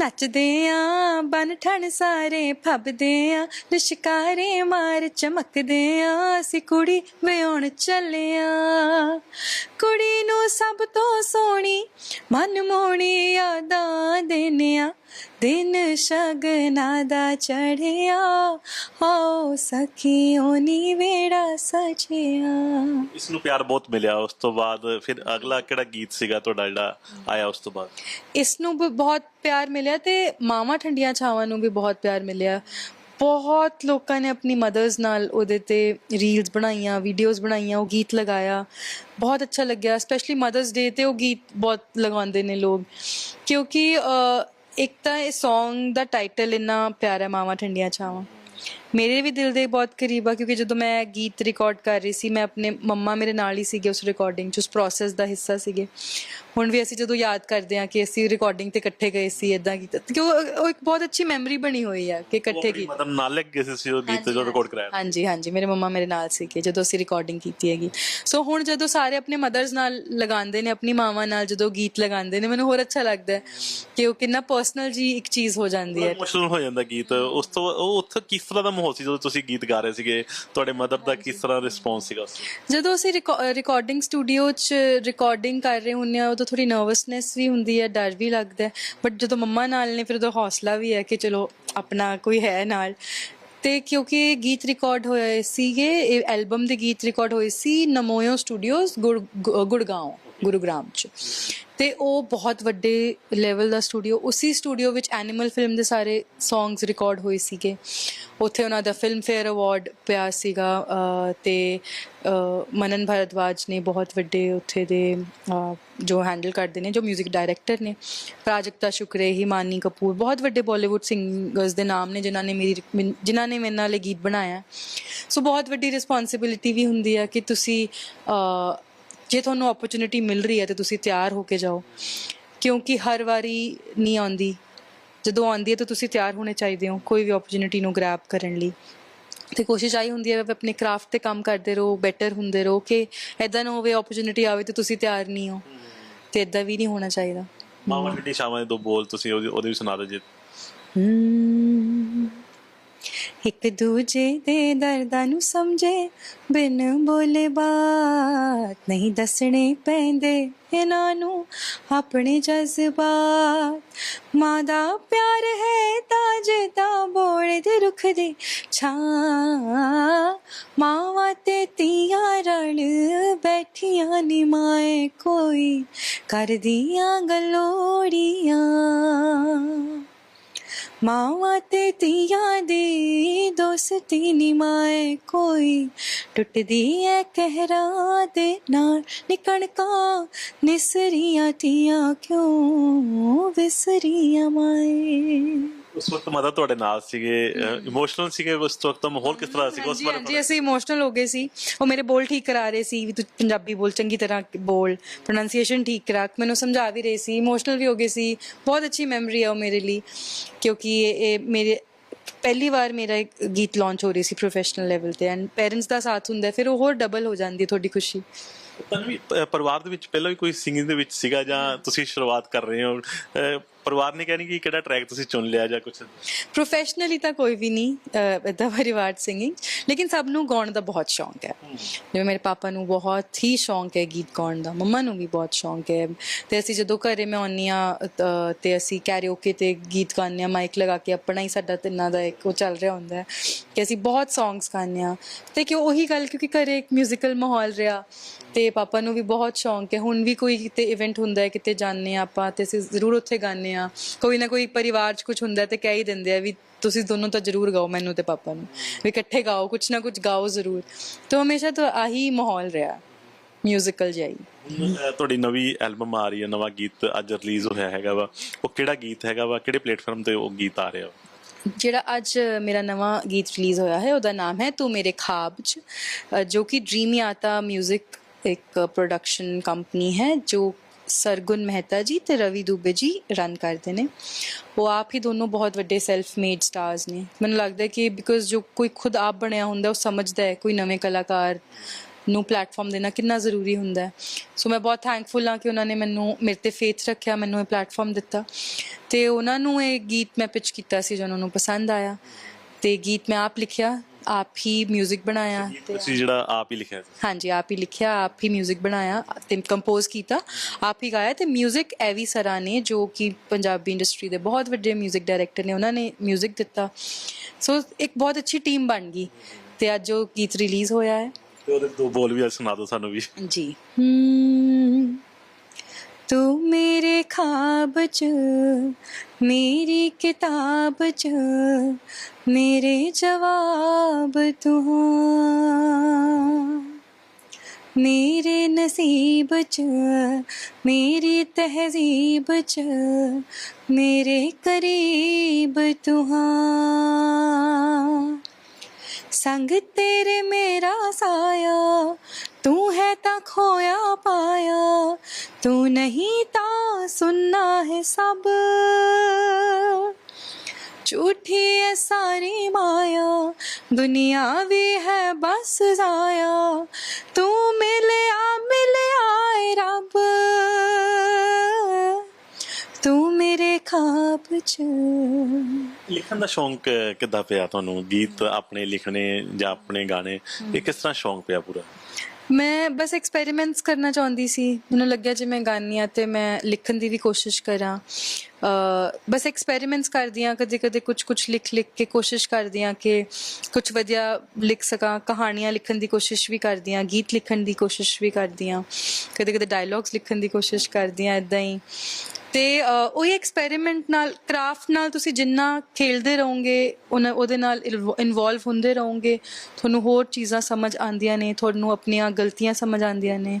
ਨੱਚਦੇ ਆ, ਬਨ ਠਣ ਸਾਰੇ, ਫੱਬਦੇ ਆ, ਲਿਸ਼ਕਾਰੇ ਮਾਰ ਚਮਕਦੇ ਆ, ਅਸੀਂ ਕੁੜੀ ਵਿਆਹਣ ਚੱਲਿਆ ਕੁੜੀ ਨੂੰ ਸਭ ਤੋਂ ਸੋਹਣੀ, ਮਨ ਮੋਣੀ ਯਾਦਾਂ ਦੇਨਿਆ ਦਿਨ ਸ਼ਗਨਾ ਦਾ ਚੜਿਆ ਹੋ ਸਖੀਓ ਨੀ ਵੇੜਾ ਸਜਿਆ। ਇਸ ਨੂੰ ਪਿਆਰ ਬਹੁਤ ਮਿਲਿਆ ਉਸ ਤੋਂ ਬਾਅਦ ਫਿਰ ਅਗਲਾ ਕਿਹੜਾ ਗੀਤ ਸੀਗਾ ਤੁਹਾਡਾ ਜਿਹੜਾ ਆਇਆ ਉਸ ਤੋਂ ਬਾਅਦ? ਇਸ ਨੂੰ ਵੀ ਬਹੁਤ ਪਿਆਰ ਮਿਲਿਆ ਤੇ ਮਾਵਾਂ ਠੰਡੀਆਂ ਛਾਵਾਂ ਨੂੰ ਵੀ ਬਹੁਤ ਪਿਆਰ ਮਿਲਿਆ। ਬਹੁਤ ਲੋਕਾਂ ਨੇ ਆਪਣੀ ਮਦਰਸ ਨਾਲ ਉਹਦੇ ਤੇ ਰੀਲਸ ਬਣਾਈਆਂ ਵੀਡੀਓਜ਼ ਬਣਾਈਆਂ ਉਹ ਗੀਤ ਲਗਾਇਆ। ਬਹੁਤ ਅੱਛਾ ਲੱਗਿਆ ਸਪੈਸ਼ਲੀ ਮਦਰਸ ਡੇ ਤੇ ਉਹ ਗੀਤ ਬਹੁਤ ਲਗਾਉਂਦੇ ਨੇ ਲੋਕ। ਕਿਉਂਕਿ ਇੱਕ ਤਾਂ ਇਹ Song ਦਾ ਟਾਈਟਲ ਇੰਨਾ ਪਿਆਰਾ ਮਾਵਾਂ ਠੰਡੀਆਂ ਛਾਵਾਂ। ਮੇਰੇ ਵੀ ਦਿਲ ਦੇ ਬਹੁਤ ਕਰੀਬ ਆ ਕਿਉਂਕਿ ਜਦੋਂ ਮੈਂ ਗੀਤ ਰਿਕਾਰਡ ਕਰ ਰਹੀ ਸੀ ਮੈਂ ਆਪਣੇ ਮੰਮਾ ਮੇਰੇ ਨਾਲ ਹੀ ਸੀਗੇ ਉਸ ਰਿਕਾਰਡਿੰਗ ਚ ਉਸ ਪ੍ਰੋਸੈਸ ਦਾ ਹਿੱਸਾ ਸੀਗੇ। ਹੁਣ ਵੀ ਅਸੀਂ ਜਦੋਂ ਯਾਦ ਕਰਦੇ ਹਾਂ ਕਿ ਅਸੀਂ ਰਿਕਾਰਡਿੰਗ ਤੇ ਇਕੱਠੇ ਗਏ ਸੀ ਇਦਾਂ ਕੀਤਾ ਕਿ ਉਹ ਉਹ ਇੱਕ ਬਹੁਤ ਅੱਛੀ ਮੈਮਰੀ ਬਣੀ ਹੋਈ ਆ ਕਿ ਇਕੱਠੇ ਕੀ ਮਤਲਬ ਨਾਲ ਲੱਗ ਗਏ ਸੀ ਉਹ ਗੀਤ ਜੋ ਰਿਕਾਰਡ ਕਰਾਇਆ। ਹਾਂਜੀ ਹਾਂਜੀ ਮੇਰੇ ਮੰਮਾ ਮੇਰੇ ਨਾਲ ਸੀਗੇ ਜਦੋਂ ਅਸੀਂ ਰਿਕਾਰਡਿੰਗ ਕੀਤੀ ਹੈਗੀ। ਸੋ ਹੁਣ ਜਦੋਂ ਸਾਰੇ ਆਪਣੇ ਮਦਰਸ ਨਾਲ ਲਗਾਉਂਦੇ ਨੇ ਆਪਣੀ ਮਾਵਾਂ ਨਾਲ ਜਦੋਂ ਗੀਤ ਲਗਾਉਂਦੇ ਨੇ ਮੈਨੂੰ ਹੋਰ ਅੱਛਾ ਲੱਗਦਾ ਕਿ ਉਹ ਕਿੰਨਾ ਪਰਸਨਲ ਜੀ ਇੱਕ ਚੀਜ਼ ਹੋ ਜਾਂਦੀ ਹੈ। ਇਮੋਸ਼ਨਲ ਹੋ ਜਾਂਦਾ ਗੀਤ। ਉਸ ਤੋਂ ਉਹ ਉੱਥੇ ਕਿਸ ਤਰ੍ਹਾਂ ਦਾ ਮਾਹੌਲ ਸੀ ਜਦੋਂ ਤੁਸੀਂ ਗੀਤ ਗਾ ਰਹੇ ਸੀਗੇ? ਤੁਹਾਡੇ ਮਦਰ ਦਾ ਕਿਸ ਤਰ੍ਹਾਂ ਰਿਸਪੌਂਸ ਸੀਗਾ ਉਸ ਤੋਂ ਜਦੋਂ ਅਸੀਂ ਰਿਕਾਰਡਿੰਗ ਸਟੂਡੀਓ 'ਚ ਰਿਕਾਰਡਿੰਗ ਕਰ ਰਹੇ ਹੁੰਨੇ ਆ ਉਦੋਂ ਥੋੜੀ ਨਰਵਸਨੈਸ ਵੀ ਹੁੰਦੀ ਹੈ, ਡਰ ਵੀ ਲੱਗਦਾ ਹੈ। ਬਟ ਜਦੋਂ ਮੰਮਾ ਨਾਲ ਨੇ, ਫਿਰ ਉਦੋਂ ਹੌਸਲਾ ਵੀ ਹੈ ਕਿ ਚਲੋ, ਆਪਣਾ ਕੋਈ ਹੈ ਨਾਲ। ਤੇ ਕਿਉਂਕਿ ਇਹ ਗੀਤ ਰਿਕਾਰਡ ਹੋਏ ਸੀਗੇ, ਇਹ ਐਲਬਮ ਦੇ ਗੀਤ ਰਿਕਾਰਡ ਹੋਏ ਸੀ ਨਮੋਇਓ ਸਟੂਡੀਓਜ਼ ਗੁੜਗਾਉਂ ਗੁਰੂਗ੍ਰਾਮ 'ਚ। ਤੇ ਉਹ ਬਹੁਤ ਵੱਡੇ ਲੈਵਲ ਦਾ ਸਟੂਡੀਓ ਉਸੇ ਸਟੂਡੀਓ ਵਿੱਚ ਐਨੀਮਲ ਫਿਲਮ ਦੇ ਸਾਰੇ ਸੌਂਗਸ ਰਿਕਾਰਡ ਹੋਏ ਸੀਗੇ। ਉੱਥੇ ਉਹਨਾਂ ਦਾ ਫਿਲਮ ਫੇਅਰ ਅਵਾਰਡ ਪਿਆ ਸੀਗਾ ਅਹ, ਤੇ ਮਨਨ ਭਾਰਦਵਾਜ ਨੇ ਬਹੁਤ ਵੱਡੇ ਉੱਥੇ ਦੇ ਜੋ ਹੈਂਡਲ ਕਰਦੇ ਨੇ ਜੋ 뮤직 ਡਾਇਰੈਕਟਰ ਨੇ ਪ੍ਰਾਜਕਤਾ ਸ਼ੁਕਰੇ ਹਿਮਾਨੀ ਕਪੂਰ ਬਹੁਤ ਵੱਡੇ ਬਾਲੀਵੁੱਡ ਸਿੰਗਰਸ ਦੇ ਨਾਮ ਨੇ ਜਿਨ੍ਹਾਂ ਨੇ ਮੇਰੀ ਮੈਨ- ਜਿਨ੍ਹਾਂ ਨੇ ਮੇਰੇ ਨਾਲ ਗੀਤ ਬਣਾਇਆ। ਸੋ ਬਹੁਤ ਵੱਡੀ ਰਿਸਪੌਂਸਿਬਿਲਿਟੀ ਵੀ ਹੁੰਦੀ ਆ ਕਿ ਤੁਸੀਂ ਜੇ ਤੁਹਾਨੂੰ ਓਪਰਚ्युनिटी ਮਿਲ ਰਹੀ ਹੈ ਤੇ ਤੁਸੀਂ ਤਿਆਰ ਹੋ ਕੇ ਜਾਓ। ਕਿਉਂਕਿ ਹਰ ਵਾਰੀ ਨਹੀਂ ਆਉਂਦੀ। ਜਦੋਂ ਆਉਂਦੀ ਹੈ ਤਾਂ ਤੁਸੀਂ ਤਿਆਰ ਹੋਣੇ ਚਾਹੀਦੇ ਹੋ ਕੋਈ ਵੀ ਓਪਰਚ्युनिटी ਨੂੰ ਗ੍ਰੈਬ ਕਰਨ ਲਈ। ਤੇ ਕੋਸ਼ਿਸ਼ ਆਈ ਹੁੰਦੀ ਹੈ ਆਪਣੇ ਕਰਾਫਟ ਤੇ ਕੰਮ ਕਰਦੇ ਰਹੋ ਬੈਟਰ ਹੁੰਦੇ ਰਹੋ ਕਿ ਐਦਾਂ ਨਾ ਹੋਵੇ ਓਪਰਚ्युनिटी ਆਵੇ ਤੇ ਤੁਸੀਂ ਤਿਆਰ ਨਹੀਂ ਹੋ। ਤੇ ਐਦਾਂ ਵੀ ਨਹੀਂ ਹੋਣਾ ਚਾਹੀਦਾ। ਮਾਵਾ ਮਿੱਟੀ ਸ਼ਾਮਾਂ ਦੇ ਦੋ ਬੋਲ ਤੁਸੀਂ ਉਹਦੇ ਵੀ ਸੁਣਾ ਦਿਓ ਜੀ। ਹੂੰ। ਇੱਕ ਦੂਜੇ ਦੇ ਦਰਦਾਂ ਨੂੰ ਸਮਝੇ, ਬਿਨ ਬੋਲੇ ਬਾਤ ਨਹੀਂ ਦੱਸਣੇ ਪੈਂਦੇ। ਇਹਨਾਂ ਨੂੰ ਆਪਣੇ ਜਜ਼ਬਾਤ, ਮਾਂ ਦਾ ਪਿਆਰ ਹੈ ਤਾਜ ਦਾ ਬੋੜ ਦੇ ਰੁੱਖ ਦੇ ਛਾਂ। ਮਾਵਾਂ ਤੇ ਤੀਆਂ ਰਲ ਬੈਠੀਆਂ ਨਿਮਾਏ ਕੋਈ, ਕਰਦੀਆਂ ਗਲੋੜੀਆਂ ਮਾਵਾਂ ਤੇ ਧੀਆਂ ਦੀ ਦੋਸਤੀ ਨਿਮਾਏ ਕੋਈ ਟੁੱਟਦੀ ਐ ਕਹਿਰਾ ਦੇ ਨਾਲ ਨਿਕਣਕਾਂ ਨਿਸਰੀਆਂ ਧੀਆਂ ਕਿਉਂ ਵਿਸਰੀਆਂ ਮਾਏ ਉਸ ਵਕਤ ਮਦਰ ਤੁਹਾਡੇ ਨਾਲ ਸੀਗੇ ਇਮੋਸ਼ਨਲ ਸੀਗੇ ਉਸ ਵਕਤ? ਦਾ ਮਾਹੌਲ ਕਿਸ ਤਰ੍ਹਾਂ ਸੀਗਾ ਉਸ ਬਾਰੇ ਹਾਂਜੀ ਅਸੀਂ ਇਮੋਸ਼ਨਲ ਹੋ ਗਏ ਸੀ। ਉਹ ਮੇਰੇ ਬੋਲ ਠੀਕ ਕਰਾ ਰਹੇ ਸੀ ਵੀ ਤੂੰ ਪੰਜਾਬੀ ਬੋਲ ਚੰਗੀ ਤਰ੍ਹਾਂ ਬੋਲ ਪ੍ਰੋਨਾਂਸੀਏਸ਼ਨ ਠੀਕ ਕਰਾ। ਮੈਨੂੰ ਸਮਝਾ ਵੀ ਰਹੇ ਸੀ ਇਮੋਸ਼ਨਲ ਵੀ ਹੋ ਗਏ ਸੀ। ਬਹੁਤ ਅੱਛੀ ਮੈਮਰੀ ਹੈ ਉਹ ਮੇਰੇ ਲਈ ਕਿਉਂਕਿ ਇਹ ਮੇਰੇ ਪਹਿਲੀ ਵਾਰ ਮੇਰਾ ਇੱਕ ਗੀਤ ਲਾਂਚ ਹੋ ਰਹੀ ਸੀ ਪ੍ਰੋਫੈਸ਼ਨਲ ਲੈਵਲ ਤੇ ਐਂਡ ਪੇਰੈਂਟਸ ਦਾ ਸਾਥ ਹੁੰਦਾ ਫਿਰ ਉਹ ਹੋਰ ਡਬਲ ਹੋ ਜਾਂਦੀ ਹੈ ਤੁਹਾਡੀ ਖੁਸ਼ੀ। ਤਨਵੀ ਪ- ਪਰਿਵਾਰ ਦੇ ਵਿੱਚ ਪਹਿਲਾਂ ਵੀ ਕੋਈ ਸਿੰਗਿੰਗ ਦੇ ਵਿੱਚ ਸੀਗਾ ਜਾਂ ਤੁਸੀਂ ਸ਼ੁਰੂਆਤ ਕਰ ਰਹੇ ਹੋ? ਪਰਿਵਾਰ ਨੇ ਕਹਿਣੀ ਕਿ ਕਿਹੜਾ ਟਰੈਕ ਤੁਸੀਂ ਚੁਣ ਲਿਆ ਜਾਂ ਕੁਝ ਪ੍ਰੋਫੈਸ਼ਨਲੀ ਤਾਂ ਕੋਈ ਵੀ ਨਹੀਂ ਇਦਾਂ ਪਰਿਵਾਰ ਸਿੰਗਿੰਗ ਲੇਕਿਨ ਸਭ ਨੂੰ ਗਾਉਣ ਦਾ ਬਹੁਤ ਸ਼ੌਂਕ ਹੈ। ਜਿਵੇਂ ਮੇਰੇ ਪਾਪਾ ਨੂੰ ਬਹੁਤ ਹੀ ਸ਼ੌਂਕ ਹੈ ਗੀਤ ਗਾਉਣ ਦਾ ਮੰਮਾ ਨੂੰ ਵੀ ਬਹੁਤ ਸ਼ੌਂਕ ਹੈ। ਤੇ ਅਸੀਂ ਜਦੋਂ ਘਰੇ ਮੈਂ ਆਉਂਦੀ ਅ, ਤੇ ਅਸੀਂ ਕੈਰੀਓਕੇ ਤੇ ਗੀਤ ਗਾਉਂਦੇ ਹਾਂ ਮਾਈਕ ਲਗਾ ਕੇ ਆਪਣਾ ਹੀ ਸਾਡਾ ਤਿੰਨਾਂ ਦਾ ਇੱਕ ਉਹ ਚੱਲ ਰਿਹਾ ਹੁੰਦਾ ਹੈ ਕਿ ਅਸੀਂ ਬਹੁਤ ਸੌਂਗਸ ਗਾਉਂਦੇ ਹਾਂ। ਤੇ ਕਿ ਉਹੀ ਗੱਲ ਕਿਉਂਕਿ ਘਰੇ ਇੱਕ ਮਿਊਜ਼ੀਕਲ ਮਾਹੌਲ ਰਿਹਾ ਤੇ ਪਾਪਾ ਨੂੰ ਵੀ ਬਹੁਤ ਸ਼ੌਂਕ ਹੈ। ਹੁਣ ਵੀ ਕੋਈ ਕਿਤੇ ਇਵੈਂਟ ਹੁੰਦਾ ਹੈ ਕਿਤੇ ਜਾਂਦੇ ਹਾਂ ਆਪਾਂ ਤੇ ਅਸੀਂ ਜ਼ਰੂਰ ਉੱਥੇ ਗਾਉਂਦੇ ਹਾਂ ਕੋਈ ਨਾ ਕੋਈ ਪਰਿਵਾਰ 'ਚ ਕੁਝ ਹੁੰਦਾ ਤੇ ਕਹਿ ਹੀ ਦਿੰਦੇ ਆ ਵੀ ਤੁਸੀਂ ਦੋਨੋਂ ਤਾਂ ਜ਼ਰੂਰ ਗਾਓ ਮੈਨੂੰ ਤੇ ਪਾਪਾ ਨੂੰ। ਵੀ ਇਕੱਠੇ ਗਾਓ ਕੁਝ ਨਾ ਕੁਝ ਗਾਓ ਜ਼ਰੂਰ। ਤਾਂ ਹਮੇਸ਼ਾ ਤੋਂ ਆਹੀ ਮਾਹੌਲ ਰਿਹਾ ਮਿਊਜ਼ੀਕਲ ਜਾਈ ਤੁਹਾਡੀ ਨਵੀਂ ਐਲਬਮ ਆ ਰਹੀ ਹੈ ਨਵਾਂ ਗੀਤ ਅੱਜ ਰਿਲੀਜ਼ ਹੋਇਆ ਹੈਗਾ ਵਾ। ਉਹ ਕਿਹੜਾ ਗੀਤ ਹੈਗਾ ਵਾ? ਕਿਹੜੇ ਪਲੇਟਫਾਰਮ ਤੇ ਉਹ ਗੀਤ ਆ ਰਿਹਾ ਜਿਹੜਾ ਅੱਜ ਮੇਰਾ ਨਵਾਂ ਗੀਤ ਰਿਲੀਜ਼ ਹੋਇਆ ਹੈ ਉਹਦਾ ਨਾਮ ਹੈ ਤੂੰ ਮੇਰੇ ਖਾਬ 'ਚ ਜੋ ਕਿ ਡ੍ਰੀਮ ਆਤਾ 뮤직 ਇੱਕ ਪ੍ਰੋਡਕਸ਼ਨ ਕੰਪਨੀ ਹੈ ਜੋ ਸਰਗੁਣ ਮਹਿਤਾ ਜੀ ਤੇ ਰਵੀ ਦੁਬੇ ਜੀ ਰਨ ਕਰਦੇ ਨੇ ਉਹ ਆਪ ਹੀ ਦੋਨੋਂ ਬਹੁਤ ਵੱਡੇ ਸੈਲਫ ਮੇਡ ਸਟਾਰਸ ਨੇ ਮੈਨੂੰ ਲੱਗਦਾ ਕਿ ਬਿਕੋਜ਼ ਜੋ ਕੋਈ ਖੁਦ ਆਪ ਬਣਿਆ ਹੁੰਦਾ ਉਹ ਸਮਝਦਾ ਹੈ ਕੋਈ ਨਵੇਂ ਕਲਾਕਾਰ ਨੂੰ ਪਲੇਟਫਾਰਮ ਦੇਣਾ ਕਿੰਨਾ ਜ਼ਰੂਰੀ ਹੁੰਦਾ ਹੈ ਸੋ ਮੈਂ ਬਹੁਤ ਥੈਂਕਫੁਲ ਹਾਂ ਕਿ ਉਹਨਾਂ ਨੇ ਮੈਨੂੰ ਮੇਰੇ ਤੇ ਫੇਥ ਰੱਖਿਆ ਮੈਨੂੰ ਇਹ ਪਲੇਟਫਾਰਮ ਦਿੱਤਾ ਤੇ ਉਹਨਾਂ ਨੂੰ ਇਹ ਗੀਤ ਮੈਂ ਪਿਚ ਕੀਤਾ ਸੀ ਜੋ ਉਹਨਾਂ ਨੂੰ ਪਸੰਦ ਆਇਆ ਤੇ ਗੀਤ ਮੈਂ ਆਪ ਲਿਖਿਆ ਆਪ ਹੀ 뮤직 ਬਣਾਇਆ ਤੇ ਤੁਸੀਂ ਜਿਹੜਾ ਆਪ ਹੀ ਲਿਖਿਆ ਸੀ ਹਾਂਜੀ ਆਪ ਹੀ ਲਿਖਿਆ ਆਪ ਹੀ 뮤직 ਬਣਾਇਆ ਤੇ ਕੰਪੋਜ਼ ਕੀਤਾ ਆਪ ਹੀ ਗਾਇਆ ਤੇ 뮤직 ਐਵੀ ਸਰਾ ਨੇ ਜੋ ਕਿ ਪੰਜਾਬੀ ਇੰਡਸਟਰੀ ਦੇ ਬਹੁਤ ਵੱਡੇ 뮤직 ਡਾਇਰੈਕਟਰ ਨੇ ਉਹਨਾਂ ਨੇ 뮤직 ਦਿੱਤਾ ਸੋ ਇੱਕ ਬਹੁਤ ਅੱਛੀ ਟੀਮ ਬਣ ਗਈ ਤੇ ਅੱਜ ਉਹ ਗੀਤ ਰਿਲੀਜ਼ ਹੋਇਆ ਹੈ ਤੇ ਉਹਦੇ ਦੋ ਬੋਲ ਵੀ ਅੱਜ ਸੁਣਾ ਦਿਓ ਸਾਨੂੰ ਵੀ ਜੀ ਹਮ, ਤੂੰ ਮੇਰੇ ਖਾਬ ਚ ਮੇਰੀ ਕਿਤਾਬ ਚ ਮੇਰੇ ਜਵਾਬ ਤੂੰ ਮੇਰੇ ਨਸੀਬ ਚ ਮੇਰੀ ਤਹਿਜ਼ੀਬ ਚ ਮੇਰੇ ਕਰੀਬ ਤੂੰ ਸੰਗ ਤੇਰੇ ਮੇਰਾ ਸਾਇਆ। ਤੂੰ ਹੈ ਤਾਂ ਖੋਇਆ ਪਾਇਆ। ਤੂੰ ਨਹੀਂ ਤਾਂ ਸੁਨਣਾ ਹੈ ਸਭ। ਝੂਠੀ ਹੈ ਸਾਰੀ ਮਾਇਆ। ਦੁਨੀਆ ਵੀ ਹੈ ਬਸ ਜ਼ਾਇਆ। ਤੂੰ ਮਿਲਿਆ ਮਿਲਿਆ ਏ ਰੱਬ। ਤੂੰ ਮੇਰੇ ਖਾਬ ਚ। ਲਿਖਣ ਦਾ ਸ਼ੌਂਕ ਕਿੱਦਾਂ ਪਿਆ ਤੁਹਾਨੂੰ? ਗੀਤ ਆਪਣੇ ਲਿਖਣੇ ਜਾਂ ਆਪਣੇ ਗਾਣੇ, ਇਹ ਕਿਸ ਤਰ੍ਹਾਂ ਸ਼ੌਂਕ ਪਿਆ ਪੂਰਾ? ਮੈਂ ਬਸ ਐਕਸਪੈਰੀਮੈਂਟਸ ਕਰਨਾ ਚਾਹੁੰਦੀ ਸੀ। ਮੈਨੂੰ ਲੱਗਿਆ ਜੇ ਮੈਂ ਗਾਨੀ ਆ ਤੇ ਮੈਂ ਲਿਖਣ ਦੀ ਵੀ ਕੋਸ਼ਿਸ਼ ਕਰਾਂ। ਬਸ ਐਕਸਪੈਰੀਮੈਂਟਸ ਕਰਦੀ ਆ ਕਦੇ ਕਦੇ ਕੁਝ ਕੁਝ ਲਿਖ ਲਿਖ ਕੇ ਕੋਸ਼ਿਸ਼ ਕਰਦੀ ਆ ਕਿ ਕੁਝ ਵਧੀਆ ਲਿਖ ਸਕਾਂ। ਕਹਾਣੀਆਂ ਲਿਖਣ ਦੀ ਕੋਸ਼ਿਸ਼ ਵੀ ਕਰਦੀ ਆ ਗੀਤ ਲਿਖਣ ਦੀ ਕੋਸ਼ਿਸ਼ ਵੀ ਕਰਦੀ ਆ ਕਦੇ ਕਦੇ ਡਾਇਲੌਗਸ ਲਿਖਣ ਦੀ ਕੋਸ਼ਿਸ਼ ਕਰਦੀ ਆ ਇਦਾਂ ਹੀ। ਤੇ ਉਹੀ ਐਕਸਪੈਰੀਮੈਂਟ ਨਾਲ ਕਰਾਫਟ ਨਾਲ ਤੁਸੀਂ ਜਿੰਨਾ ਖੇਲਦੇ ਰਹੋਗੇ ਉਹਦੇ ਨਾਲ ਇਨਵੋਲਵ ਹੁੰਦੇ ਰਹੋਗੇ ਤੁਹਾਨੂੰ ਹੋਰ ਚੀਜ਼ਾਂ ਸਮਝ ਆਉਂਦੀਆਂ ਨੇ ਤੁਹਾਨੂੰ ਆਪਣੀਆਂ ਗਲਤੀਆਂ ਸਮਝ ਆਉਂਦੀਆਂ ਨੇ।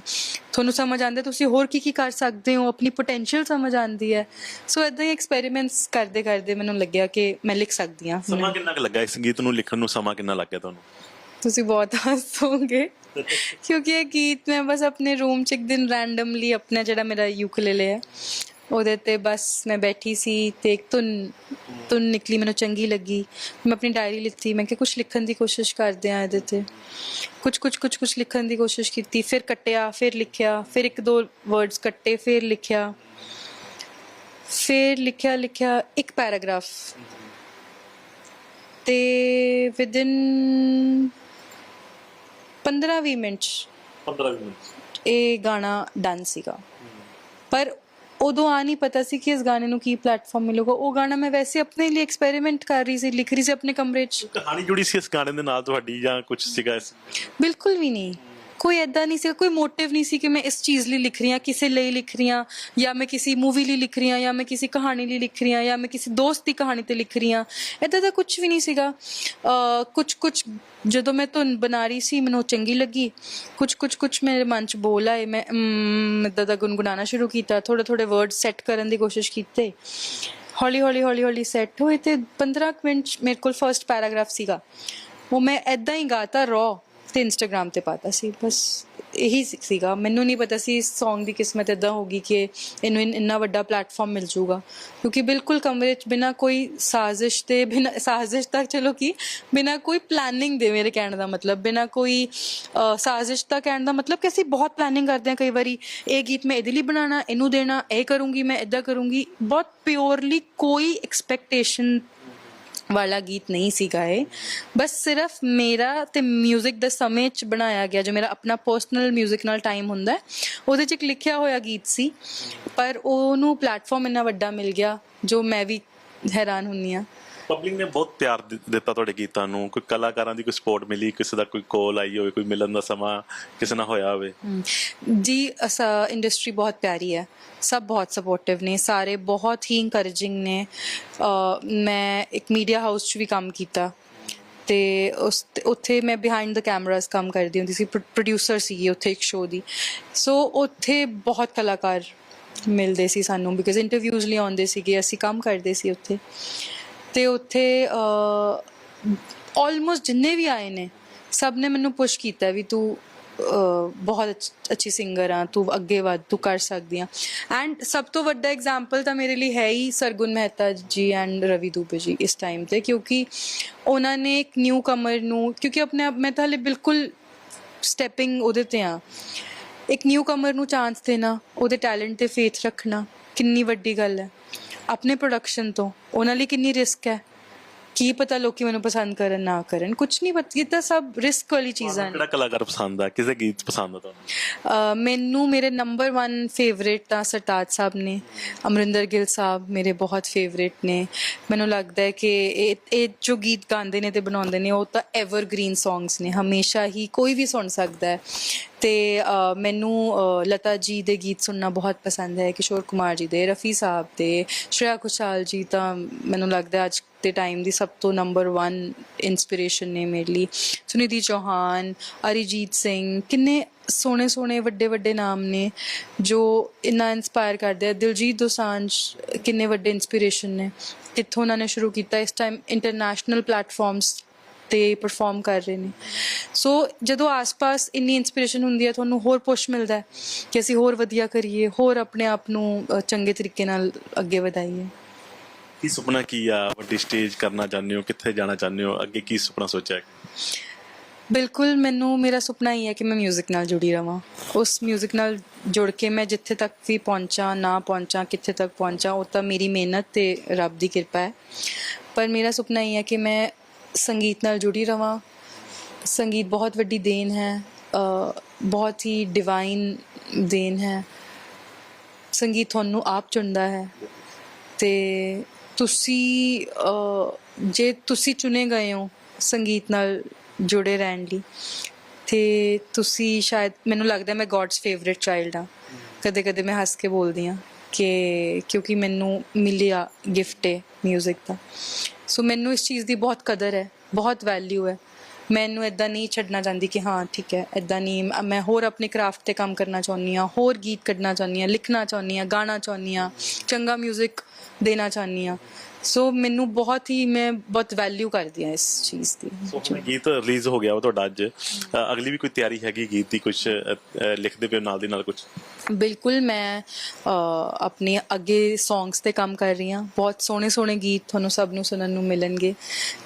ਤੁਹਾਨੂੰ ਸਮਝ ਆਉਂਦਾ ਤੁਸੀਂ ਹੋਰ ਕੀ ਕੀ ਕਰ ਸਕਦੇ ਹੋ ਆਪਣੀ ਪੋਟੈਂਸ਼ੀਅਲ ਸਮਝ ਆਉਂਦੀ ਹੈ। ਸੋ ਇਦਾਂ ਹੀ ਐਕਸਪੈਰੀਮੈਂਟਸ ਕਰਦੇ ਕਰਦੇ ਮੈਨੂੰ ਲੱਗਿਆ ਕਿ ਮੈਂ ਲਿਖ ਸਕਦੀ ਹਾਂ ਸਮਾਂ ਕਿੰਨਾ ਲੱਗਾ ਇਸ ਗੀਤ ਨੂੰ ਲਿਖਣ ਨੂੰ? ਸਮਾਂ ਕਿੰਨਾ ਲੱਗਿਆ ਤੁਹਾਨੂੰ? ਤੁਸੀਂ ਬਹੁਤ ਹੱਸੋਗੇ ਕਿਉਂਕਿ ਇਹ ਗੀਤ ਮੈਂ ਬਸ ਆਪਣੇ ਰੂਮ 'ਚ ਇੱਕ ਦਿਨ ਰੈਂਡਮਲੀ ਆਪਣਾ ਜਿਹੜਾ ਮੇਰਾ ਯੂਕਲੇਲੇ ਹੈ ਉਹਦੇ ਤੇ ਬਸ ਮੈਂ ਬੈਠੀ ਸੀ ਤੇ ਇੱਕ ਧੁਨ ਧੁਨ ਨਿਕਲੀ ਮੈਨੂੰ ਚੰਗੀ ਲੱਗੀ। ਮੈਂ ਆਪਣੀ ਡਾਇਰੀ ਲਿਖਤੀ ਮੈਂ ਕਿ ਕੁਝ ਲਿਖਣ ਦੀ ਕੋਸ਼ਿਸ਼ ਕਰਦੇ ਆ ਇਹਦੇ ਤੇ। ਕੁਝ ਕੁਝ ਕੁਝ ਕੁਝ ਲਿਖਣ ਦੀ ਕੋਸ਼ਿਸ਼ ਕੀਤੀ ਫਿਰ ਕੱਟਿਆ ਫਿਰ ਲਿਖਿਆ ਫਿਰ ਇੱਕ ਦੋ ਵਰਡਸ ਕੱਟੇ ਫਿਰ ਲਿਖਿਆ। ਫਿਰ ਲਿਖਿਆ ਲਿਖਿਆ ਇੱਕ ਪੈਰਾਗ੍ਰਾਫ। ਤੇ ਵਿਦਿਨ 15-20 ਮਿੰਟ 'ਚ 15 ਮਿੰਟ ਇਹ ਗਾਣਾ ਡਨ ਸੀਗਾ। ਪਰ ਉਦੋਂ ਆ ਨਹੀਂ ਪਤਾ ਸੀ ਕਿ ਇਸ ਗਾਣੇ ਨੂੰ ਕੀ ਪਲੇਟਫਾਰਮ ਮਿਲੂਗਾ। ਉਹ ਗਾਣਾ ਮੈਂ ਵੈਸੇ ਆਪਣੇ ਲਈ ਐਕਸਪੈਰੀਮੈਂਟ ਕਰ ਰਹੀ ਸੀ ਲਿਖ ਰਹੀ ਸੀ ਆਪਣੇ ਕਮਰੇ 'ਚ। ਕਹਾਣੀ ਜੁੜੀ ਸੀ ਇਸ ਗਾਣੇ ਦੇ ਨਾਲ ਤੁਹਾਡੀ ਜਾਂ ਕੁਝ ਸੀਗਾ ਇਸ? ਬਿਲਕੁਲ ਵੀ ਨਹੀਂ। ਕੋਈ ਐਦਾਂ ਨਹੀਂ ਸੀ ਕੋਈ ਮੋਟਿਵ ਨਹੀਂ ਸੀ ਕਿ ਮੈਂ ਇਸ ਚੀਜ਼ ਲਈ ਲਿਖ ਰਹੀ ਹਾਂ, ਕਿਸੇ ਲਈ ਲਿਖ ਰਹੀ ਹਾਂ, ਜਾਂ ਮੈਂ ਕਿਸੇ ਮੂਵੀ ਲਈ ਲਿਖ ਰਹੀ ਹਾਂ, ਜਾਂ ਮੈਂ ਕਿਸੇ ਕਹਾਣੀ ਲਈ ਲਿਖ ਰਹੀ ਹਾਂ, ਜਾਂ ਮੈਂ ਕਿਸੇ ਦੋਸਤ ਦੀ ਕਹਾਣੀ ਤੇ ਲਿਖ ਰਹੀ ਹਾਂ। ਐਦਾਂ ਦਾ ਕੁਝ ਵੀ ਨਹੀਂ ਸੀਗਾ। ਕੁਝ ਕੁਝ ਜਦੋਂ ਮੈਂ ਧੁਨ ਬਣਾ ਰਹੀ ਸੀ, ਮੈਨੂੰ ਚੰਗੀ ਲੱਗੀ। ਕੁਝ ਕੁਝ ਕੁਝ ਮੇਰੇ ਮਨ ਚ ਬੋਲ ਆਏ। ਮੈਂ ਇਦਾਂ ਦਾ ਗੁੰਗੁਣਾਉਣਾ ਸ਼ੁਰੂ ਕੀਤਾ ਥੋੜੇ ਥੋੜੇ ਵਰਡ ਸੈੱਟ ਕਰਨ ਦੀ ਕੋਸ਼ਿਸ਼ ਕੀਤੇ। ਹੌਲੀ ਹੌਲੀ ਹੌਲੀ ਹੌਲੀ ਸੈੱਟ ਹੋਏ ਤੇ 15 ਕੁ ਮਿੰਟ 'ਚ ਮੇਰੇ ਕੋਲ ਫਰਸਟ ਪੈਰਾਗ੍ਰਾਫ ਸੀਗਾ। ਉਹ ਮੈਂ ਐਦਾਂ ਹੀ ਗਾਤਾ ਰੋ ਤੇ ਇੰਸਟਾਗ੍ਰam ਤੇ ਪਾਤਾ ਸੀ, ਬਸ ਇਹੀ ਸੀਗਾ। ਮੈਨੂੰ ਨਹੀਂ ਪਤਾ ਸੀ ਇਸ Song ਦੀ ਕਿਸਮਤ ਇਦਾਂ ਹੋਗੀ ਕਿ ਇਹਨੂੰ ਇੰਨਾ ਵੱਡਾ ਪਲੇਟਫਾਰਮ ਮਿਲ ਜਾਊਗਾ। ਕਿਉਂਕਿ ਬਿਲਕੁਲ ਕਮਰੇ 'ਚ ਬਿਨਾ ਕੋਈ ਸਾਜ਼ਿਸ਼ ਤੇ ਬਿਨਾ ਸਾਜ਼ਿਸ਼ ਤੱਕ ਚਲੋ ਕੀ, ਬਿਨਾ ਕੋਈ ਪਲੈਨਿੰਗ ਦੇ ਮੇਰੇ ਕਹਿਣ ਦਾ ਮਤਲਬ, ਬਿਨਾ ਕੋਈ ਸਾਜ਼ਿਸ਼ ਦਾ ਕਹਿਣ ਦਾ ਮਤਲਬ ਕਿ ਅਸੀਂ ਬਹੁਤ ਪਲੈਨਿੰਗ ਕਰਦੇ ਹਾਂ ਕਈ ਵਾਰੀ। ਇਹ ਗੀਤ ਮੈਂ ਇਹਦੇ ਲਈ ਬਣਾਉਣਾ, ਇਹਨੂੰ ਦੇਣਾ, ਇਹ ਕਰੂੰਗੀ, ਮੈਂ ਇਦਾਂ ਕਰੂੰਗੀ। ਬਹੁਤ ਪਿਓਰਲੀ ਕੋਈ ਐਕਸਪੈਕਟੇਸ਼ਨ ਵਾਲਾ ਗੀਤ ਨਹੀਂ ਸੀਗਾ ਇਹ ਬਸ ਸਿਰਫ ਮੇਰਾ ਤੇ 뮤직 ਦੇ ਸਮੇਂ ਚ ਬਣਾਇਆ ਗਿਆ ਜੋ ਮੇਰਾ ਆਪਣਾ ਪਰਸਨਲ 뮤직 ਨਾਲ ਟਾਈਮ ਹੁੰਦਾ ਹੈ, ਉਹਦੇ ਚ ਇੱਕ ਲਿਖਿਆ ਹੋਇਆ ਗੀਤ ਸੀ ਪਰ ਉਹਨੂੰ ਪਲੇਟਫਾਰਮ ਇੰਨਾ ਵੱਡਾ ਮਿਲ ਗਿਆ ਜੋ ਮੈਂ ਵੀ ਹੈਰਾਨ ਹੁੰਨੀ ਆ ਪਬਲਿਕ ਨੇ ਬਹੁਤ ਪਿਆਰ ਦਿ- ਦਿੱਤਾ ਤੁਹਾਡੇ ਗੀਤਾਂ ਨੂੰ। ਕੋਈ ਕਲਾਕਾਰਾਂ ਦੀ ਕੋਈ ਸਪੋਰਟ ਮਿਲੀ? ਕਿਸੇ ਦਾ ਕੋਈ ਕਾਲ ਆਈ ਹੋਵੇ ਕੋਈ ਮਿਲਣ ਦਾ ਸਮਾਂ ਕਿਸੇ ਨਾਲ ਹੋਇਆ ਹੋਵੇ? ਜੀ ਅਸਾ ਇੰਡਸਟਰੀ ਬਹੁਤ ਪਿਆਰੀ ਹੈ। ਸਭ ਬਹੁਤ ਸਪੋਰਟਿਵ ਨੇ। ਸਾਰੇ ਬਹੁਤ ਹੀ ਇਨਕਰੇਜਿੰਗ ਨੇ। ਅ, ਮੈਂ ਇੱਕ ਮੀਡੀਆ ਹਾਊਸ 'ਚ ਵੀ ਕੰਮ ਕੀਤਾ। ਤੇ ਉਸ ਉੱਥੇ ਮੈਂ ਬਿਹਾਈਂਡ ਦਾ ਕੈਮਰਾਸ ਕੰਮ ਕਰਦੀ ਹੁੰਦੀ ਸੀ। ਪ੍ਰੋਡਿਊਸਰ ਸੀਗੀ ਉੱਥੇ ਇੱਕ ਸ਼ੋਅ ਦੀ। ਸੋ ਉੱਥੇ ਬਹੁਤ ਕਲਾਕਾਰ ਮਿਲਦੇ ਸੀ ਸਾਨੂੰ। ਬਿਕਾਜ਼ ਇੰਟਰਵਿਊਜ਼ ਲਈ ਆਉਂਦੇ ਸੀਗੇ। ਅਸੀਂ ਕੰਮ ਕਰਦੇ ਸੀ ਉੱਥੇ। ਤੇ ਉੱਥੇ ਆਲਮੋਸਟ ਜਿੰਨੇ ਵੀ ਆਏ ਨੇ, ਸਭ ਨੇ ਮੈਨੂੰ ਪੁਸ਼ ਕੀਤਾ ਵੀ ਤੂੰ ਬਹੁਤ ਅੱਛ- ਅੱਛੀ ਸਿੰਗਰ ਆ, ਤੂੰ ਅੱਗੇ ਵਧ, ਤੂੰ ਕਰ ਸਕਦੀ ਆ। ਐਂਡ ਸਭ ਤੋਂ ਵੱਡਾ ਐਗਜ਼ਾਮਪਲ ਤਾਂ ਮੇਰੇ ਲਈ ਹੈ ਹੀ ਸਰਗੁਣ ਮਹਿਤਾ ਜੀ ਐਂਡ ਰਵੀ ਦੂਬੇ ਜੀ ਇਸ ਟਾਈਮ ਤੇ, ਕਿਉਂਕਿ ਉਹਨਾਂ ਨੇ ਇੱਕ ਨਿਊ ਕਮਰ ਨੂੰ, ਕਿਉਂਕਿ ਆਪਣੇ ਆਪ, ਮੈਂ ਤਾਂ ਹਲੇ ਬਿਲਕੁਲ ਸਟੈਪਿੰਗ ਉਹਦੇ ਤੇ ਆ। ਇੱਕ ਨਿਊ ਕਮਰ ਨੂੰ ਚਾਂਸ ਦੇਣਾ, ਉਹਦੇ ਟੈਲੈਂਟ ਤੇ ਫੇਥ ਰੱਖਣਾ, ਕਿੰਨੀ ਵੱਡੀ ਗੱਲ ਹੈ। ਆਪਣੇ ਪ੍ਰੋਡਕਸ਼ਨ ਤੋਂ। ਉਹਨਾਂ ਲਈ ਕਿੰਨੀ ਰਿਸਕ ਹੈ? ਕੀ ਪਤਾ ਲੋਕੀ ਮੈਨੂੰ ਪਸੰਦ ਕਰਨ ਨਾ ਕਰਨ। ਕੁਝ ਨਹੀਂ ਪਤਾ ਇਹ ਤਾਂ ਸਭ ਰਿਸਕ ਵਾਲੀ ਚੀਜ਼ਾਂ ਨੇ। ਕਿਹੜਾ ਕਲਾਕਾਰ ਪਸੰਦ ਆ? ਕਿਸੇ ਗੀਤ ਪਸੰਦ ਆ ਤੁਹਾਨੂੰ? ਮੈਨੂੰ ਮੇਰੇ ਨੰਬਰ 1 ਫੇਵਰੇਟ ਤਾਂ ਸਰਤਾਜ ਸਾਹਿਬ ਨੇ ਅਮਰਿੰਦਰ ਗਿੱਲ ਸਾਹਿਬ ਮੇਰੇ ਬਹੁਤ ਫੇਵਰੇਟ ਨੇ। ਮੈਨੂੰ ਲੱਗਦਾ ਹੈ ਕਿ ਇਹ ਇਹ ਜੋ ਗੀਤ ਗਾਉਂਦੇ ਨੇ ਤੇ ਬਣਾਉਂਦੇ ਨੇ ਉਹ ਤਾਂ ਐਵਰਗ੍ਰੀਨ ਸੌਂਗਸ ਨੇ ਹਮੇਸ਼ਾ ਹੀ ਕੋਈ ਵੀ ਸੁਣ ਸਕਦਾ ਹੈ। ਤੇ ਮੈਨੂੰ ਲਤਾ ਜੀ ਦੇ ਗੀਤ ਸੁਣਨਾ ਬਹੁਤ ਪਸੰਦ ਹੈ ਕਿਸ਼ੋਰ ਕੁਮਾਰ ਜੀ ਦੇ ਰਫੀ ਸਾਹਿਬ ਦੇ ਸ਼੍ਰੇਆ ਘੋਸ਼ਾਲ ਜੀ ਤਾਂ ਮੈਨੂੰ ਲੱਗਦਾ ਅੱਜ ਦੇ ਟਾਈਮ ਦੀ ਸਭ ਤੋਂ ਨੰਬਰ 1 ਇਨਸਪੀਰੇਸ਼ਨ ਨੇ ਮੇਰੇ ਲਈ। ਸੁਨੀਧੀ ਚੌਹਾਨ, ਅਰੀਜੀਤ ਸਿੰਘ, ਕਿੰਨੇ ਸੋਹਣੇ ਸੋਹਣੇ ਵੱਡੇ ਵੱਡੇ ਨਾਮ ਨੇ ਜੋ ਇੰਨਾ ਇਨਸਪਾਇਰ ਕਰਦੇ ਆ। ਦਿਲਜੀਤ ਦੋਸਾਂਝ ਕਿੰਨੇ ਵੱਡੇ ਇਨਸਪੀਰੇਸ਼ਨ ਨੇ। ਕਿੱਥੋਂ ਉਹਨਾਂ ਨੇ ਸ਼ੁਰੂ ਕੀਤਾ, ਇਸ ਟਾਈਮ ਇੰਟਰਨੈਸ਼ਨਲ ਪਲੇਟਫਾਰਮਸ ਤੇ ਪਰਫਾਰਮ ਕਰ ਰਹੇ ਨੇ। ਸੋ ਜਦੋਂ ਆਸ-ਪਾਸ ਇੰਨੀ ਇਨਸਪੀਰੇਸ਼ਨ ਹੁੰਦੀ ਹੈ ਤੁਹਾਨੂੰ ਹੋਰ ਪੁਸ਼ ਮਿਲਦਾ ਹੈ ਕਿ ਅਸੀਂ ਹੋਰ ਵਧੀਆ ਕਰੀਏ, ਹੋਰ ਆਪਣੇ ਆਪ ਨੂੰ ਚੰਗੇ ਤਰੀਕੇ ਨਾਲ ਅੱਗੇ ਵਧਾਈਏ। ਕੀ ਸੁਪਨਾ ਕੀ ਆ ਵੱਡੀ ਸਟੇਜ ਕਰਨਾ ਚਾਹੁੰਦੇ ਹੋ ਕਿੱਥੇ ਜਾਣਾ ਚਾਹੁੰਦੇ ਹੋ ਅੱਗੇ ਕੀ ਸੁਪਨਾ ਸੋਚਿਆ ਹੈ? ਬਿਲਕੁਲ ਮੈਨੂੰ ਮੇਰਾ ਸੁਪਨਾ ਹੀ ਹੈ ਕਿ ਮੈਂ 뮤직 ਨਾਲ ਜੁੜੀ ਰਵਾਂ ਉਸ 뮤직 ਨਾਲ ਜੁੜ ਕੇ ਮੈਂ ਜਿੱਥੇ ਤੱਕ ਵੀ ਪਹੁੰਚਾਂ ਨਾ ਪਹੁੰਚਾਂ ਕਿੱਥੇ ਤੱਕ ਪਹੁੰਚਾਂ ਉਹ ਤਾਂ ਮੇਰੀ ਮਿਹਨਤ ਤੇ ਰੱਬ ਦੀ ਕਿਰਪਾ ਹੈ ਪਰ ਮੇਰਾ ਸੁਪਨਾ ਹੀ ਹੈ ਕਿ ਮੈਂ ਸੰਗੀਤ ਨਾਲ ਜੁੜੀ ਰਵਾਂ ਸੰਗੀਤ ਬਹੁਤ ਵੱਡੀ ਦੇਣ ਹੈ ਅ, ਬਹੁਤ ਹੀ ਡਿਵਾਈਨ ਦੇਣ ਹੈ ਸੰਗੀਤ ਤੁਹਾਨੂੰ ਆਪ ਚੁਣਦਾ ਹੈ ਤੇ ਤੁਸੀਂ ਜੇ ਤੁਸੀਂ ਚੁਣੇ ਗਏ ਹੋ ਸੰਗੀਤ ਨਾਲ ਜੁੜੇ ਰਹਿਣ ਲਈ, ਤੇ ਤੁਸੀਂ ਸ਼ਾਇਦ, ਮੈਨੂੰ ਲੱਗਦਾ ਮੈਂ ਗੋਡਸ ਫੇਵਰਿਟ ਚਾਈਲਡ ਆ ਕਦੇ ਕਦੇ ਮੈਂ ਹੱਸ ਕੇ ਬੋਲਦੀ ਆ ਕਿ, ਕਿਉਂਕਿ ਮੈਨੂੰ ਮਿਲਿਆ ਗਿਫਟ ਹੈ 뮤직 ਦਾ। ਸੋ ਮੈਨੂੰ ਇਸ ਚੀਜ਼ ਦੀ ਬਹੁਤ ਕਦਰ ਹੈ, ਬਹੁਤ ਵੈਲਿਊ ਹੈ। ਮੈਨੂੰ ਇਦਾਂ ਨਹੀਂ ਛੱਡਣਾ ਚਾਹੁੰਦੀ ਕਿ ਹਾਂ, ਠੀਕ ਹੈ ਇਦਾਂ ਨਹੀਂ, ਮੈਂ ਹੋਰ ਆਪਣੇ ਕਰਾਫਟ ਤੇ ਕੰਮ ਕਰਨਾ ਚਾਹੁੰਦੀ ਆ ਹੋਰ ਗੀਤ ਕੱਢਣਾ ਚਾਹੁੰਦੀ ਆ ਲਿਖਣਾ ਚਾਹੁੰਦੀ ਆ ਗਾਣਾ ਚਾਹੁੰਦੀ ਆ ਚੰਗਾ 뮤직 ਦੇਣਾ ਚਾਹੁੰਦੀ ਆ ਸੋ ਮੈਨੂੰ ਬਹੁਤ ਹੀ ਮੈਂ ਬਹੁਤ ਵੈਲਿਊ ਕਰਦੀ ਆ ਇਸ ਚੀਜ਼ ਦੀ। ਸੋ ਹੁਣ ਗੀਤ ਰਿਲੀਜ਼ ਹੋ ਗਿਆ ਵਾ ਤੁਹਾਡਾ ਅੱਜ। ਅ, ਅਗਲੀ ਵੀ ਕੋਈ ਤਿਆਰੀ ਹੈਗੀ ਗੀਤ ਦੀ ਕੁਝ ਲਿਖਦੇ ਪਿਓ ਨਾਲ ਦੀ ਨਾਲ ਕੁਝ ਬਿਲਕੁਲ ਮੈਂ ਅ, ਆਪਣੇ ਅੱਗੇ ਸੌਂਗਸ ਤੇ ਕੰਮ ਕਰ ਰਹੀ ਹਾਂ। ਬਹੁਤ ਸੋਹਣੇ ਸੋਹਣੇ ਗੀਤ ਤੁਹਾਨੂੰ ਸਭ ਨੂੰ ਸੁਣਨ ਨੂੰ ਮਿਲਣਗੇ।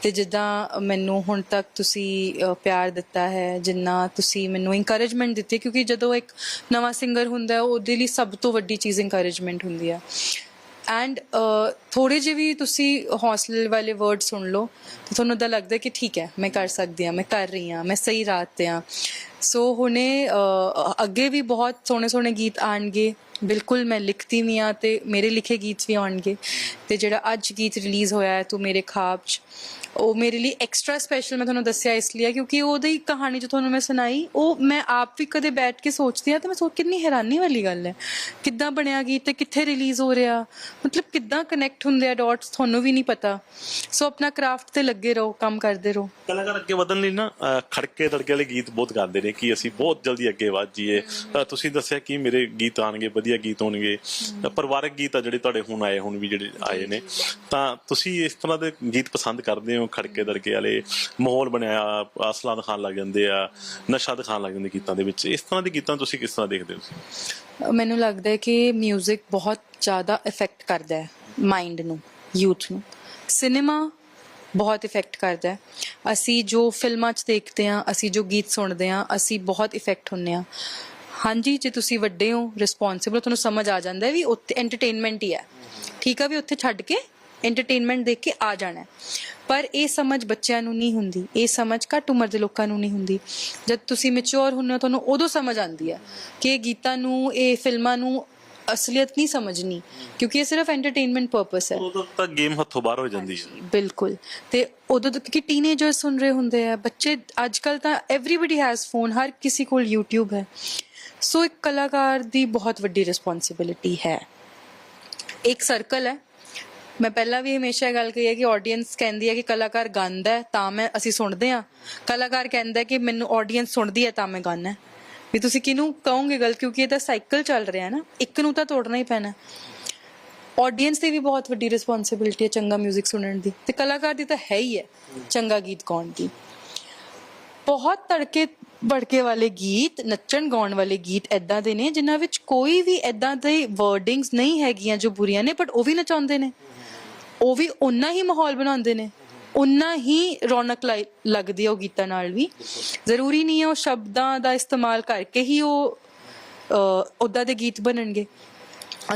ਤੇ ਜਿੱਦਾਂ ਮੈਨੂੰ ਹੁਣ ਤੱਕ ਤੁਸੀਂ ਅ, ਪਿਆਰ ਦਿੱਤਾ ਹੈ ਜਿੰਨਾ ਤੁਸੀਂ ਮੈਨੂੰ ਇਨਕਰੇਜਮੈਂਟ ਦਿੱਤੀ ਹੈ, ਕਿਉਂਕਿ ਜਦੋਂ ਇੱਕ ਨਵਾਂ ਸਿੰਗਰ ਹੁੰਦਾ ਹੈ ਉਹਦੇ ਲਈ ਸਭ ਤੋਂ ਵੱਡੀ ਚੀਜ਼ ਇਨਕਰੇਜਮੈਂਟ ਹੁੰਦੀ ਹੈ। ਐਂਡ uh, ਥੋੜੇ ਜਿਹੇ ਵੀ ਤੁਸੀਂ ਹੌਸਲੇ ਵਾਲੇ ਵਰਡ ਸੁਣ ਲਓ ਤਾਂ ਤੁਹਾਨੂੰ ਤਾਂ ਲੱਗਦਾ ਕਿ ਠੀਕ ਹੈ, ਮੈਂ ਕਰ ਸਕਦੀ ਹਾਂ, ਮੈਂ ਕਰ ਰਹੀ ਹਾਂ, ਮੈਂ ਸਹੀ ਰਾਹ ਤੇ ਹਾਂ। ਸੋ ਹੁਣੇ ਅੱਗੇ ਵੀ ਬਹੁਤ ਸੋਹਣੇ ਸੋਹਣੇ ਗੀਤ ਆਣਗੇ ਬਿਲਕੁਲ ਮੈਂ ਲਿਖਤੀ ਵੀ ਹਾਂ ਤੇ ਮੇਰੇ ਲਿਖੇ ਗੀਤ ਵੀ ਆਉਣਗੇ। ਤੇ ਜਿਹੜਾ ਅੱਜ ਗੀਤ ਰਿਲੀਜ਼ ਹੋਇਆ ਹੈ, ਤੂੰ ਮੇਰੇ ਖਾਬ ਚ ਉਹ ਮੇਰੇ ਲਈ ਐਕਸਟਰਾ ਸਪੈਸ਼ਲ ਮੈਂ ਤੁਹਾਨੂੰ ਦੱਸਿਆ ਇਸ ਲਈ ਕਿਉਂਕਿ ਉਹਦੀ ਕਹਾਣੀ ਜੋ ਤੁਹਾਨੂੰ ਮੈਂ ਸੁਣਾਈ ਉਹ ਮੈਂ ਆਪ ਵੀ ਕਦੇ ਬੈਠ ਕੇ ਸੋਚਦੀ ਆ ਤਾਂ ਮੈਂ ਸੋਚ ਕਿੰਨੀ ਹੈਰਾਨੀ ਵਾਲੀ ਗੱਲ ਹੈ। ਕਿੱਦਾਂ ਬਣਿਆ ਗੀਤ ਤੇ ਕਿੱਥੇ ਰਿਲੀਜ਼ ਹੋ ਰਿਹਾ? ਮਤਲਬ ਕਿੱਦਾਂ ਕਨੈਕਟ ਹੁੰਦੇ ਆ ਡਾਟਸ ਤੁਹਾਨੂੰ ਵੀ ਨਹੀਂ ਪਤਾ। ਸੋ ਆਪਣਾ ਕਰਾਫਟ ਤੇ ਲੱਗੇ ਰਹੋ ਕੰਮ ਕਰਦੇ ਰਹੋ। ਕਲਾਕਾਰ ਅੱਗੇ ਵਧਣ ਲਈ ਨਾ ਖੜਕੇ ਤੜਕੇ ਵਾਲੇ ਗੀਤ ਬਹੁਤ ਗਾਉਂਦੇ ਨੇ ਕਿ ਅਸੀਂ ਬਹੁਤ ਜਲਦੀ ਅੱਗੇ ਵਧ ਜਾਈਏ। ਤੁਸੀਂ ਦੱਸਿਆ ਕਿ ਮੇਰੇ ਗੀਤ ਆਣਗੇ ਵਧੀਆ ਗੀਤ ਹੋਣਗੇ। ਪਰਿਵਾਰਕ ਗੀਤ ਆ ਜਿਹੜੇ ਤੁਹਾਡੇ ਹੁਣ ਆਏ ਹੁਣ ਵੀ ਜਿਹੜੇ ਆਏ ਨੇ। ਤਾਂ ਤੁਸੀਂ ਇਸ ਤਰ੍ਹਾਂ ਦੇ ਗੀਤ ਪਸੰਦ ਕਰਦੇ ਹੋ ਖੜਕੇ ਤੜਕੇ ਵਾਲੇ ਮਾਹੌਲ ਬਣਿਆ ਅਸਲਾਂ ਦਿਖਾਉਣ ਲੱਗ ਜਾਂਦੇ ਆ, ਨਸ਼ਾ ਦਿਖਾਉਣ ਲੱਗ ਜਾਂਦੇ ਗੀਤਾਂ ਦੇ ਵਿੱਚ। ਇਸ ਤਰ੍ਹਾਂ ਦੇ ਗੀਤਾਂ ਤੁਸੀਂ ਕਿਸ ਤਰ੍ਹਾਂ ਦੇਖਦੇ ਹੋ? ਮੈਨੂੰ ਲੱਗਦਾ ਹੈ ਕਿ 뮤직 ਬਹੁਤ ਜ਼ਿਆਦਾ ਇਫੈਕਟ ਕਰਦਾ ਹੈ ਮਾਈਂਡ ਨੂੰ ਯੂਥ ਨੂੰ। ਸਿਨੇਮਾ ਬਹੁਤ ਇਫੈਕਟ ਕਰਦਾ ਹੈ। ਅਸੀਂ ਜੋ ਫਿਲਮਾਂ 'ਚ ਦੇਖਦੇ ਹਾਂ, ਅਸੀਂ ਜੋ ਗੀਤ ਸੁਣਦੇ ਆ ਅਸੀਂ ਬਹੁਤ ਇਫੈਕਟ ਹੁੰਨੇ ਆ ਹਾਂਜੀ, ਜੇ ਤੁਸੀਂ ਵੱਡੇ ਹੋ ਰਿਸਪੌਂਸਿਬਲ ਤੁਹਾਨੂੰ ਸਮਝ ਆ ਜਾਂਦਾ ਹੈ ਵੀ ਉੱਥੇ ਐਂਟਰਟੇਨਮੈਂਟ ਹੀ ਹੈ। ਠੀਕ ਆ ਵੀ ਉੱਥੇ ਛੱਡ ਕੇ ਐਂਟਰਟੇਨਮੈਂਟ ਦੇਖ ਕੇ ਆ ਜਾਣਾ। ਪਰ ਇਹ ਸਮਝ ਬੱਚਿਆਂ ਨੂੰ ਨਹੀਂ ਹੁੰਦੀ। ਇਹ ਸਮਝ ਘੱਟ ਉਮਰ ਦੇ ਲੋਕਾਂ ਨੂੰ ਨਹੀਂ ਹੁੰਦੀ। ਜਦ ਤੁਸੀਂ ਮੈਚੁਰ ਹੁੰਦੇ ਹੋ ਤੁਹਾਨੂੰ ਉਦੋਂ ਸਮਝ ਆਉਂਦੀ ਹੈ ਕਿ ਗੀਤਾਂ ਨੂੰ ਇਹ ਫਿਲਮਾਂ ਨੂੰ ਅਸਲੀਅਤ ਨਹੀਂ ਸਮਝਣੀ। ਕਿਉਂਕਿ ਇਹ ਸਿਰਫ ਐਂਟਰਟੇਨਮੈਂਟ ਪਰਪਸ ਹੈ। ਉਦੋਂ ਤੱਕ ਗੇਮ ਹੱਥੋਂ ਬਾਹਰ ਹੋ ਜਾਂਦੀ ਹੈ। ਬਿਲਕੁਲ। ਤੇ ਉਦੋਂ ਤੱਕ ਕਿ ਟੀਨੇਜਰ ਸੁਣ ਰਹੇ ਹੁੰਦੇ ਆ। ਬੱਚੇ ਅੱਜ ਕੱਲ ਤਾਂ ਐਵਰੀਬਾਡੀ ਹੈਜ਼ ਫੋਨ ਹਰ ਕਿਸੇ ਕੋਲ YouTube ਹੈ। ਸੋ ਇੱਕ ਕਲਾਕਾਰ ਦੀ ਬਹੁਤ ਵੱਡੀ ਰਿਸਪੌਂਸਿਬਿਲਿਟੀ ਹੈ। ਇੱਕ ਸਰਕਲ ਹੈ। ਮੈਂ ਪਹਿਲਾਂ ਵੀ ਹਮੇਸ਼ਾ ਇਹ ਗੱਲ ਕਹੀ ਹੈ ਕਿ ਆਡੀਅנס ਕਹਿੰਦੀ ਹੈ ਕਿ ਕਲਾਕਾਰ ਗਾਉਂਦਾ ਹੈ, ਤਾਂ ਮੈਂ ਅਸੀਂ ਸੁਣਦੇ ਹਾਂ। ਕਲਾਕਾਰ ਕਹਿੰਦਾ ਕਿ ਮੈਨੂੰ ਆਡੀਅנס ਸੁਣਦੀ ਹੈ, ਤਾਂ ਮੈਂ ਗਾਣਾ ਵੀ ਤੁਸੀਂ ਕਿਹਨੂੰ ਕਹੋਗੇ ਗੱਲ? ਕਿਉਂਕਿ ਇਹ ਤਾਂ ਸਾਈਕਲ ਚੱਲ ਰਿਹਾ ਹੈ ਨਾ। ਇੱਕ ਨੂੰ ਤਾਂ ਤੋੜਨਾ ਹੀ ਪੈਣਾ। ਆਡੀਅנס ਦੀ ਵੀ ਬਹੁਤ ਵੱਡੀ ਰਿਸਪੌਂਸਿਬਿਲਟੀ ਹੈ ਚੰਗਾ 뮤직 ਸੁਣਨ ਦੀ। ਤੇ ਕਲਾਕਾਰ ਦੀ ਤਾਂ ਹੈ ਹੀ ਹੈ, ਚੰਗਾ ਗੀਤ ਗਾਉਣ ਦੀ। ਬਹੁਤ ਤੜਕੇ ਭੜਕੇ ਵਾਲੇ ਗੀਤ, ਨੱਚਣ ਗਾਉਣ ਵਾਲੇ ਗੀਤ ਐਦਾਂ ਦੇ ਨੇ, ਜਿਨ੍ਹਾਂ ਵਿੱਚ ਕੋਈ ਵੀ ਐਦਾਂ ਦੇ ਵਰਡਿੰਗਸ ਨਹੀਂ ਹੈਗੀਆਂ ਜੋ ਬੁਰੀਆਂ ਨੇ ਬਟ ਉਹ ਵੀ ਨਚਾਉਂਦੇ ਨੇ। ਉਹ ਵੀ ਉਨਾ ਹੀ ਮਾਹੌਲ ਬਣਾਉਂਦੇ ਨੇ। ਉਨਾ ਹੀ ਰੌਣਕ ਲਾਈ- ਲੱਗਦੀ ਹੈ ਉਹ ਗੀਤਾਂ ਨਾਲ ਵੀ। ਜ਼ਰੂਰੀ ਨਹੀਂ ਹੈ ਉਹ ਸ਼ਬਦਾਂ ਦਾ ਇਸਤੇਮਾਲ ਕਰਕੇ ਹੀ ਉਹ ਉਦਾਂ ਦੇ ਗੀਤ ਬਣਨਗੇ।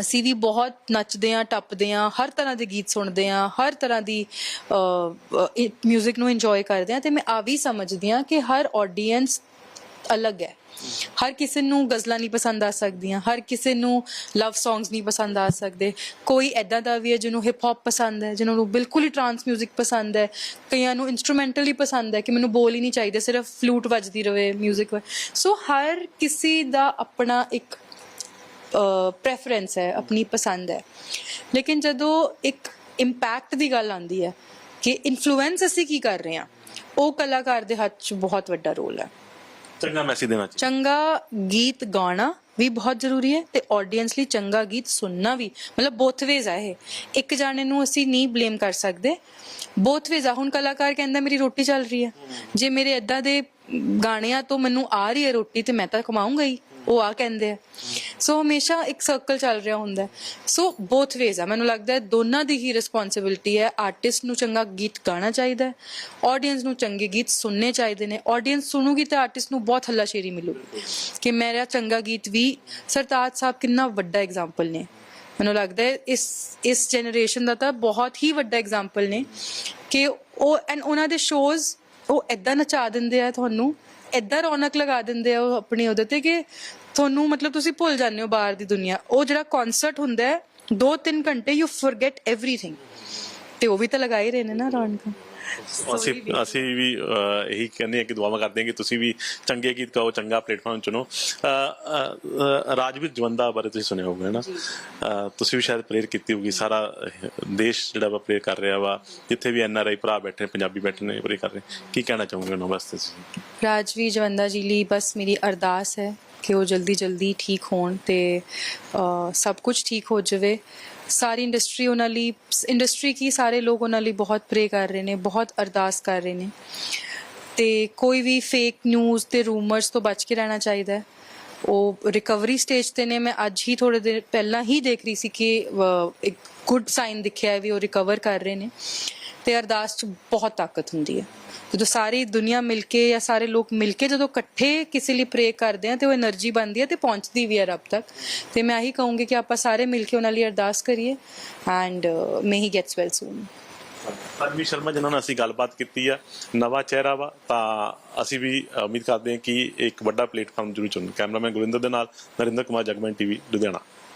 ਅਸੀਂ ਵੀ ਬਹੁਤ ਨੱਚਦੇ ਹਾਂ ਟੱਪਦੇ ਹਾਂ ਹਰ ਤਰ੍ਹਾਂ ਦੇ ਗੀਤ ਸੁਣਦੇ ਹਾਂ ਹਰ ਤਰ੍ਹਾਂ ਦੀ ਮਿਊਜ਼ਿਕ ਨੂੰ ਇੰਜੋਏ ਕਰਦੇ ਹਾਂ ਤੇ ਮੈਂ ਆ ਵੀ ਸਮਝਦੀ ਹਾਂ ਕਿ ਹਰ ਆਡੀਅנס ਅਲੱਗ ਹੈ। ਹਰ ਕਿਸੇ ਨੂੰ ਗਜ਼ਲਾਂ ਨਹੀਂ ਪਸੰਦ ਆ ਸਕਦੀਆਂ ਹਰ ਕਿਸੇ ਨੂੰ ਲਵ ਸੌਂਗਸ ਨਹੀਂ ਪਸੰਦ ਆ ਸਕਦੇ ਕੋਈ ਐਦਾਂ ਦਾ ਵੀ ਹੈ ਜਿਹਨੂੰ ਹਿਪ ਹੌਪ ਪਸੰਦ ਹੈ ਜਿਹਨੂੰ ਬਿਲਕੁਲ ਹੀ ਟਰਾਂਸ 뮤직 ਪਸੰਦ ਹੈ ਕਈਆਂ ਨੂੰ ਇਨਸਟਰੂਮੈਂਟਲ ਹੀ ਪਸੰਦ ਹੈ ਕਿ ਮੈਨੂੰ ਬੋਲ ਹੀ ਨਹੀਂ ਚਾਹੀਦੇ ਸਿਰਫ ਫਲੂਟ ਵੱਜਦੀ ਰਵੇ 뮤직 ਸੋ ਹਰ ਕਿਸੇ ਦਾ ਆਪਣਾ ਇੱਕ ਪ੍ਰੈਫਰੈਂਸ ਹੈ ਆਪਣੀ ਪਸੰਦ ਹੈ ਲੇਕਿਨ ਜਦੋਂ ਇੱਕ ਇੰਪੈਕਟ ਦੀ ਗੱਲ ਆਉਂਦੀ ਹੈ ਕਿ ਇਨਫਲੂਐਂਸ ਅਸੀਂ ਕੀ ਕਰ ਰਹੇ ਹਾਂ ਉਹ ਕਲਾਕਾਰ ਦੇ ਹੱਥ 'ਚ ਬਹੁਤ ਵੱਡਾ ਰੋਲ ਹੈ ਚੰਗਾ ਮੈਸੇਜ ਦੇਣਾ ਚਾਹੀਦਾ। ਚੰਗਾ ਗੀਤ ਗਾਉਣਾ ਵੀ ਬਹੁਤ ਜ਼ਰੂਰੀ ਹੈ ਤੇ ਆਡੀਅנס ਲਈ ਚੰਗਾ ਗੀਤ ਸੁਣਨਾ ਵੀ, ਮਤਲਬ ਬੋਥ ਵੇਜ਼ ਹੈ ਇਹ। ਇੱਕ ਜਾਣੇ ਨੂੰ ਅਸੀਂ ਨਹੀਂ ਬਲੇਮ ਕਰ ਸਕਦੇ। ਬੋਥ ਵੇਜ਼ ਆ। ਹੁਣ ਕਲਾਕਾਰ ਕਹਿੰਦਾ, ਮੇਰੀ ਰੋਟੀ ਚੱਲ ਰਹੀ ਹੈ। ਜੇ ਮੇਰੇ ਇਦਾਂ ਦੇ ਗਾਣਿਆਂ ਤੋਂ ਮੈਨੂੰ ਆ ਰਹੀ ਹੈ ਰੋਟੀ ਤੇ ਮੈਂ ਤਾਂ ਕਮਾਉਂਗਾ ਹੀ। ਉਹ ਆ ਕਹਿੰਦੇ ਆ। ਸੋ ਹਮੇਸ਼ਾ ਇੱਕ ਸਰਕਲ ਚੱਲ ਰਿਹਾ ਹੁੰਦਾ ਸੋ ਬੋਥ ਵੇਜ਼ ਆ। ਮੈਨੂੰ ਲੱਗਦਾ ਦੋਨਾਂ ਦੀ ਹੀ ਰਿਸਪੌਂਸਿਬਿਲਟੀ ਹੈ। ਆਰਟਿਸਟ ਨੂੰ ਚੰਗਾ ਗੀਤ ਗਾਣਾ ਚਾਹੀਦਾ ਹੈ। ਆਡੀਅנס ਨੂੰ ਚੰਗੇ ਗੀਤ ਸੁਣਨੇ ਚਾਹੀਦੇ ਨੇ। ਆਡੀਅנס ਸੁਣੂਗੀ ਤਾਂ ਆਰਟਿਸਟ ਨੂੰ ਬਹੁਤ ਹੱਲਾਸ਼ੇਰੀ ਮਿਲੂਗੀ। ਕਿ ਮੇਰਾ ਚੰਗਾ ਗੀਤ ਵੀ ਸਰਤਾਜ ਸਾਹਿਬ ਕਿੰਨਾ ਵੱਡਾ ਐਗਜ਼ਾਮਪਲ ਨੇ। ਮੈਨੂੰ ਲੱਗਦਾ ਇਸ ਇਸ ਜਨਰੇਸ਼ਨ ਦਾ ਤਾਂ ਬਹੁਤ ਹੀ ਵੱਡਾ ਐਗਜ਼ਾਮਪਲ ਨੇ। ਕਿ ਉਹ ਐਂਡ ਉਹਨਾਂ ਦੇ ਸ਼ੋਜ਼ ਉਹ ਐਦਾਂ ਨਚਾ ਦਿੰਦੇ ਆ ਤੁਹਾਨੂੰ। ਐਦਾਂ ਰੌਣਕ ਲਗਾ ਦਿੰਦੇ ਆ ਉਹ ਆਪਣੀ ਉਹਦੇ ਤੇ ਕਿ ਤੁਹਾਨੂੰ ਮਤਲਬ ਤੁਸੀਂ ਭੁੱਲ ਜਾਂਦੇ ਹੋ ਬਾਹਰ ਦੀ ਦੁਨੀਆ ਉਹ ਜਿਹੜਾ ਕਨਸਰਟ ਹੁੰਦਾ ਹੈ 2-3 ਘੰਟੇ ਯੂ ਫੋਰਗੇਟ एवरीथिंग ਤੇ ਉਹ ਵੀ ਤਾਂ ਲਗਾ ਹੀ ਰਹੇ ਨੇ ਨਾ ਰੌਣਕਾਂ ਅਸੀਂ ਅਸੀਂ ਵੀ ਅਹ, ਇਹੀ ਕਹਿੰਦੇ ਹਾਂ ਕਿ ਦੁਆਵਾਂ ਕਰਦੇ ਹਾਂ ਕਿ ਤੁਸੀਂ ਵੀ ਚੰਗੇ ਗੀਤ ਗਾਓ ਚੰਗਾ ਪਲੇਟਫਾਰਮ ਚੁਣੋ। ਅਹ, ਅਹ, ਅਹ, ਰਾਜਵੀਰ ਜਵੰਦਾ ਬਾਰੇ ਤੁਸੀਂ ਸੁਣਿਆ ਹੋਊਗਾ ਨਾ? ਅਹ, ਤੁਸੀਂ ਵੀ ਸ਼ਾਇਦ ਪ੍ਰੇਰ ਕੀਤੀ ਹੋਊਗੀ ਸਾਰਾ ਦੇਸ਼ ਜਿਹੜਾ ਵਾ ਪ੍ਰੇਰ ਕਰ ਰਿਹਾ ਵਾ ਜਿੱਥੇ ਵੀ ਐਨ ਆਰ ਆਈ ਭਰਾ ਬੈਠੇ ਪੰਜਾਬੀ ਬੈਠੇ ਨੇ ਪ੍ਰੇਰ ਕਰ ਰਹੇ ਕੀ ਕਹਿਣਾ ਚਾਹੋਗੇ ਉਹਨਾਂ ਵਾਸਤੇ ਤੁਸੀਂ? ਰਾਜਵੀਰ ਜਵੰਦਾ ਜੀ ਲਈ ਬਸ ਮੇਰੀ ਅਰਦਾਸ ਹੈ। ਕਿ ਉਹ ਜਲਦੀ ਜਲਦੀ ਠੀਕ ਹੋਣ ਤੇ ਸਭ ਕੁਝ ਠੀਕ ਹੋ ਜਾਵੇ। ਸਾਰੀ ਇੰਡਸਟਰੀ ਉਹਨਾਂ ਲਈ ਇੰਡਸਟਰੀ ਕੀ ਸਾਰੇ ਲੋਕ ਉਹਨਾਂ ਲਈ ਬਹੁਤ ਪ੍ਰੇ ਕਰ ਰਹੇ ਨੇ, ਬਹੁਤ ਅਰਦਾਸ ਕਰ ਰਹੇ ਨੇ। ਤੇ ਕੋਈ ਵੀ ਫੇਕ ਨਿਊਜ਼ ਤੇ ਰੂਮਰਸ ਤੋਂ ਬਚ ਕੇ ਰਹਿਣਾ ਚਾਹੀਦਾ ਹੈ। ਉਹ ਰਿਕਵਰੀ ਸਟੇਜ ਤੇ ਨੇ। ਮੈਂ ਅੱਜ ਹੀ ਥੋੜੇ ਦਿਨ ਪਹਿਲਾਂ ਹੀ ਦੇਖ ਰਹੀ ਸੀ ਕਿ ਇੱਕ ਗੁੱਡ ਸਾਈਨ ਦਿਖਿਆ ਵੀ ਉਹ ਰਿਕਵਰ ਕਰ ਰਹੇ ਨੇ। ਤੇ ਅਰਦਾਸ 'ਚ ਬਹੁਤ ਤਾਕਤ ਹੁੰਦੀ ਹੈ। ਜਦੋਂ ਸਾਰੀ ਦੁਨੀਆ ਮਿਲ ਕੇ ਜਾਂ ਸਾਰੇ ਲੋਕ ਮਿਲ ਕੇ ਜਦੋਂ ਇਕੱਠੇ ਕਿਸੇ ਲਈ ਪ੍ਰੇ ਕਰਦੇ ਆ ਤੇ ਉਹ એનર્ਜੀ ਬਣਦੀ ਹੈ ਤੇ ਪਹੁੰਚਦੀ ਵੀ ਹੈ ਰੱਬ ਤੱਕ, ਤੇ ਮੈਂ ਇਹੀ ਕਹੂੰਗੀ ਕਿ ਆਪਾਂ ਸਾਰੇ ਮਿਲ ਕੇ ਉਹਨਾਂ ਲਈ ਅਰਦਾਸ ਕਰੀਏ and may he gets well soon Tanvi Sharma, ਜਿਨ੍ਹਾਂ ਨਾਲ ਅਸੀਂ ਗੱਲਬਾਤ ਕੀਤੀ ਆ, ਨਵਾਂ ਚਿਹਰਾ ਵਾ, ਤਾਂ ਅਸੀਂ ਵੀ ਉਮੀਦ ਕਰਦੇ ਹਾਂ ਕਿ ਇੱਕ ਵੱਡਾ ਪਲੇਟਫਾਰਮ ਜ਼ਰੂਰ ਚੁਣਨ ਕੈਮਰਾਮੈਨ ਗੁਰਿੰਦਰ ਦੇ ਨਾਲ ਨਰਿੰਦਰ ਕੁਮਾਰ, ਜਗਮੈਨ ਟੀਵੀ, ਲੁਧਿਆਣਾ।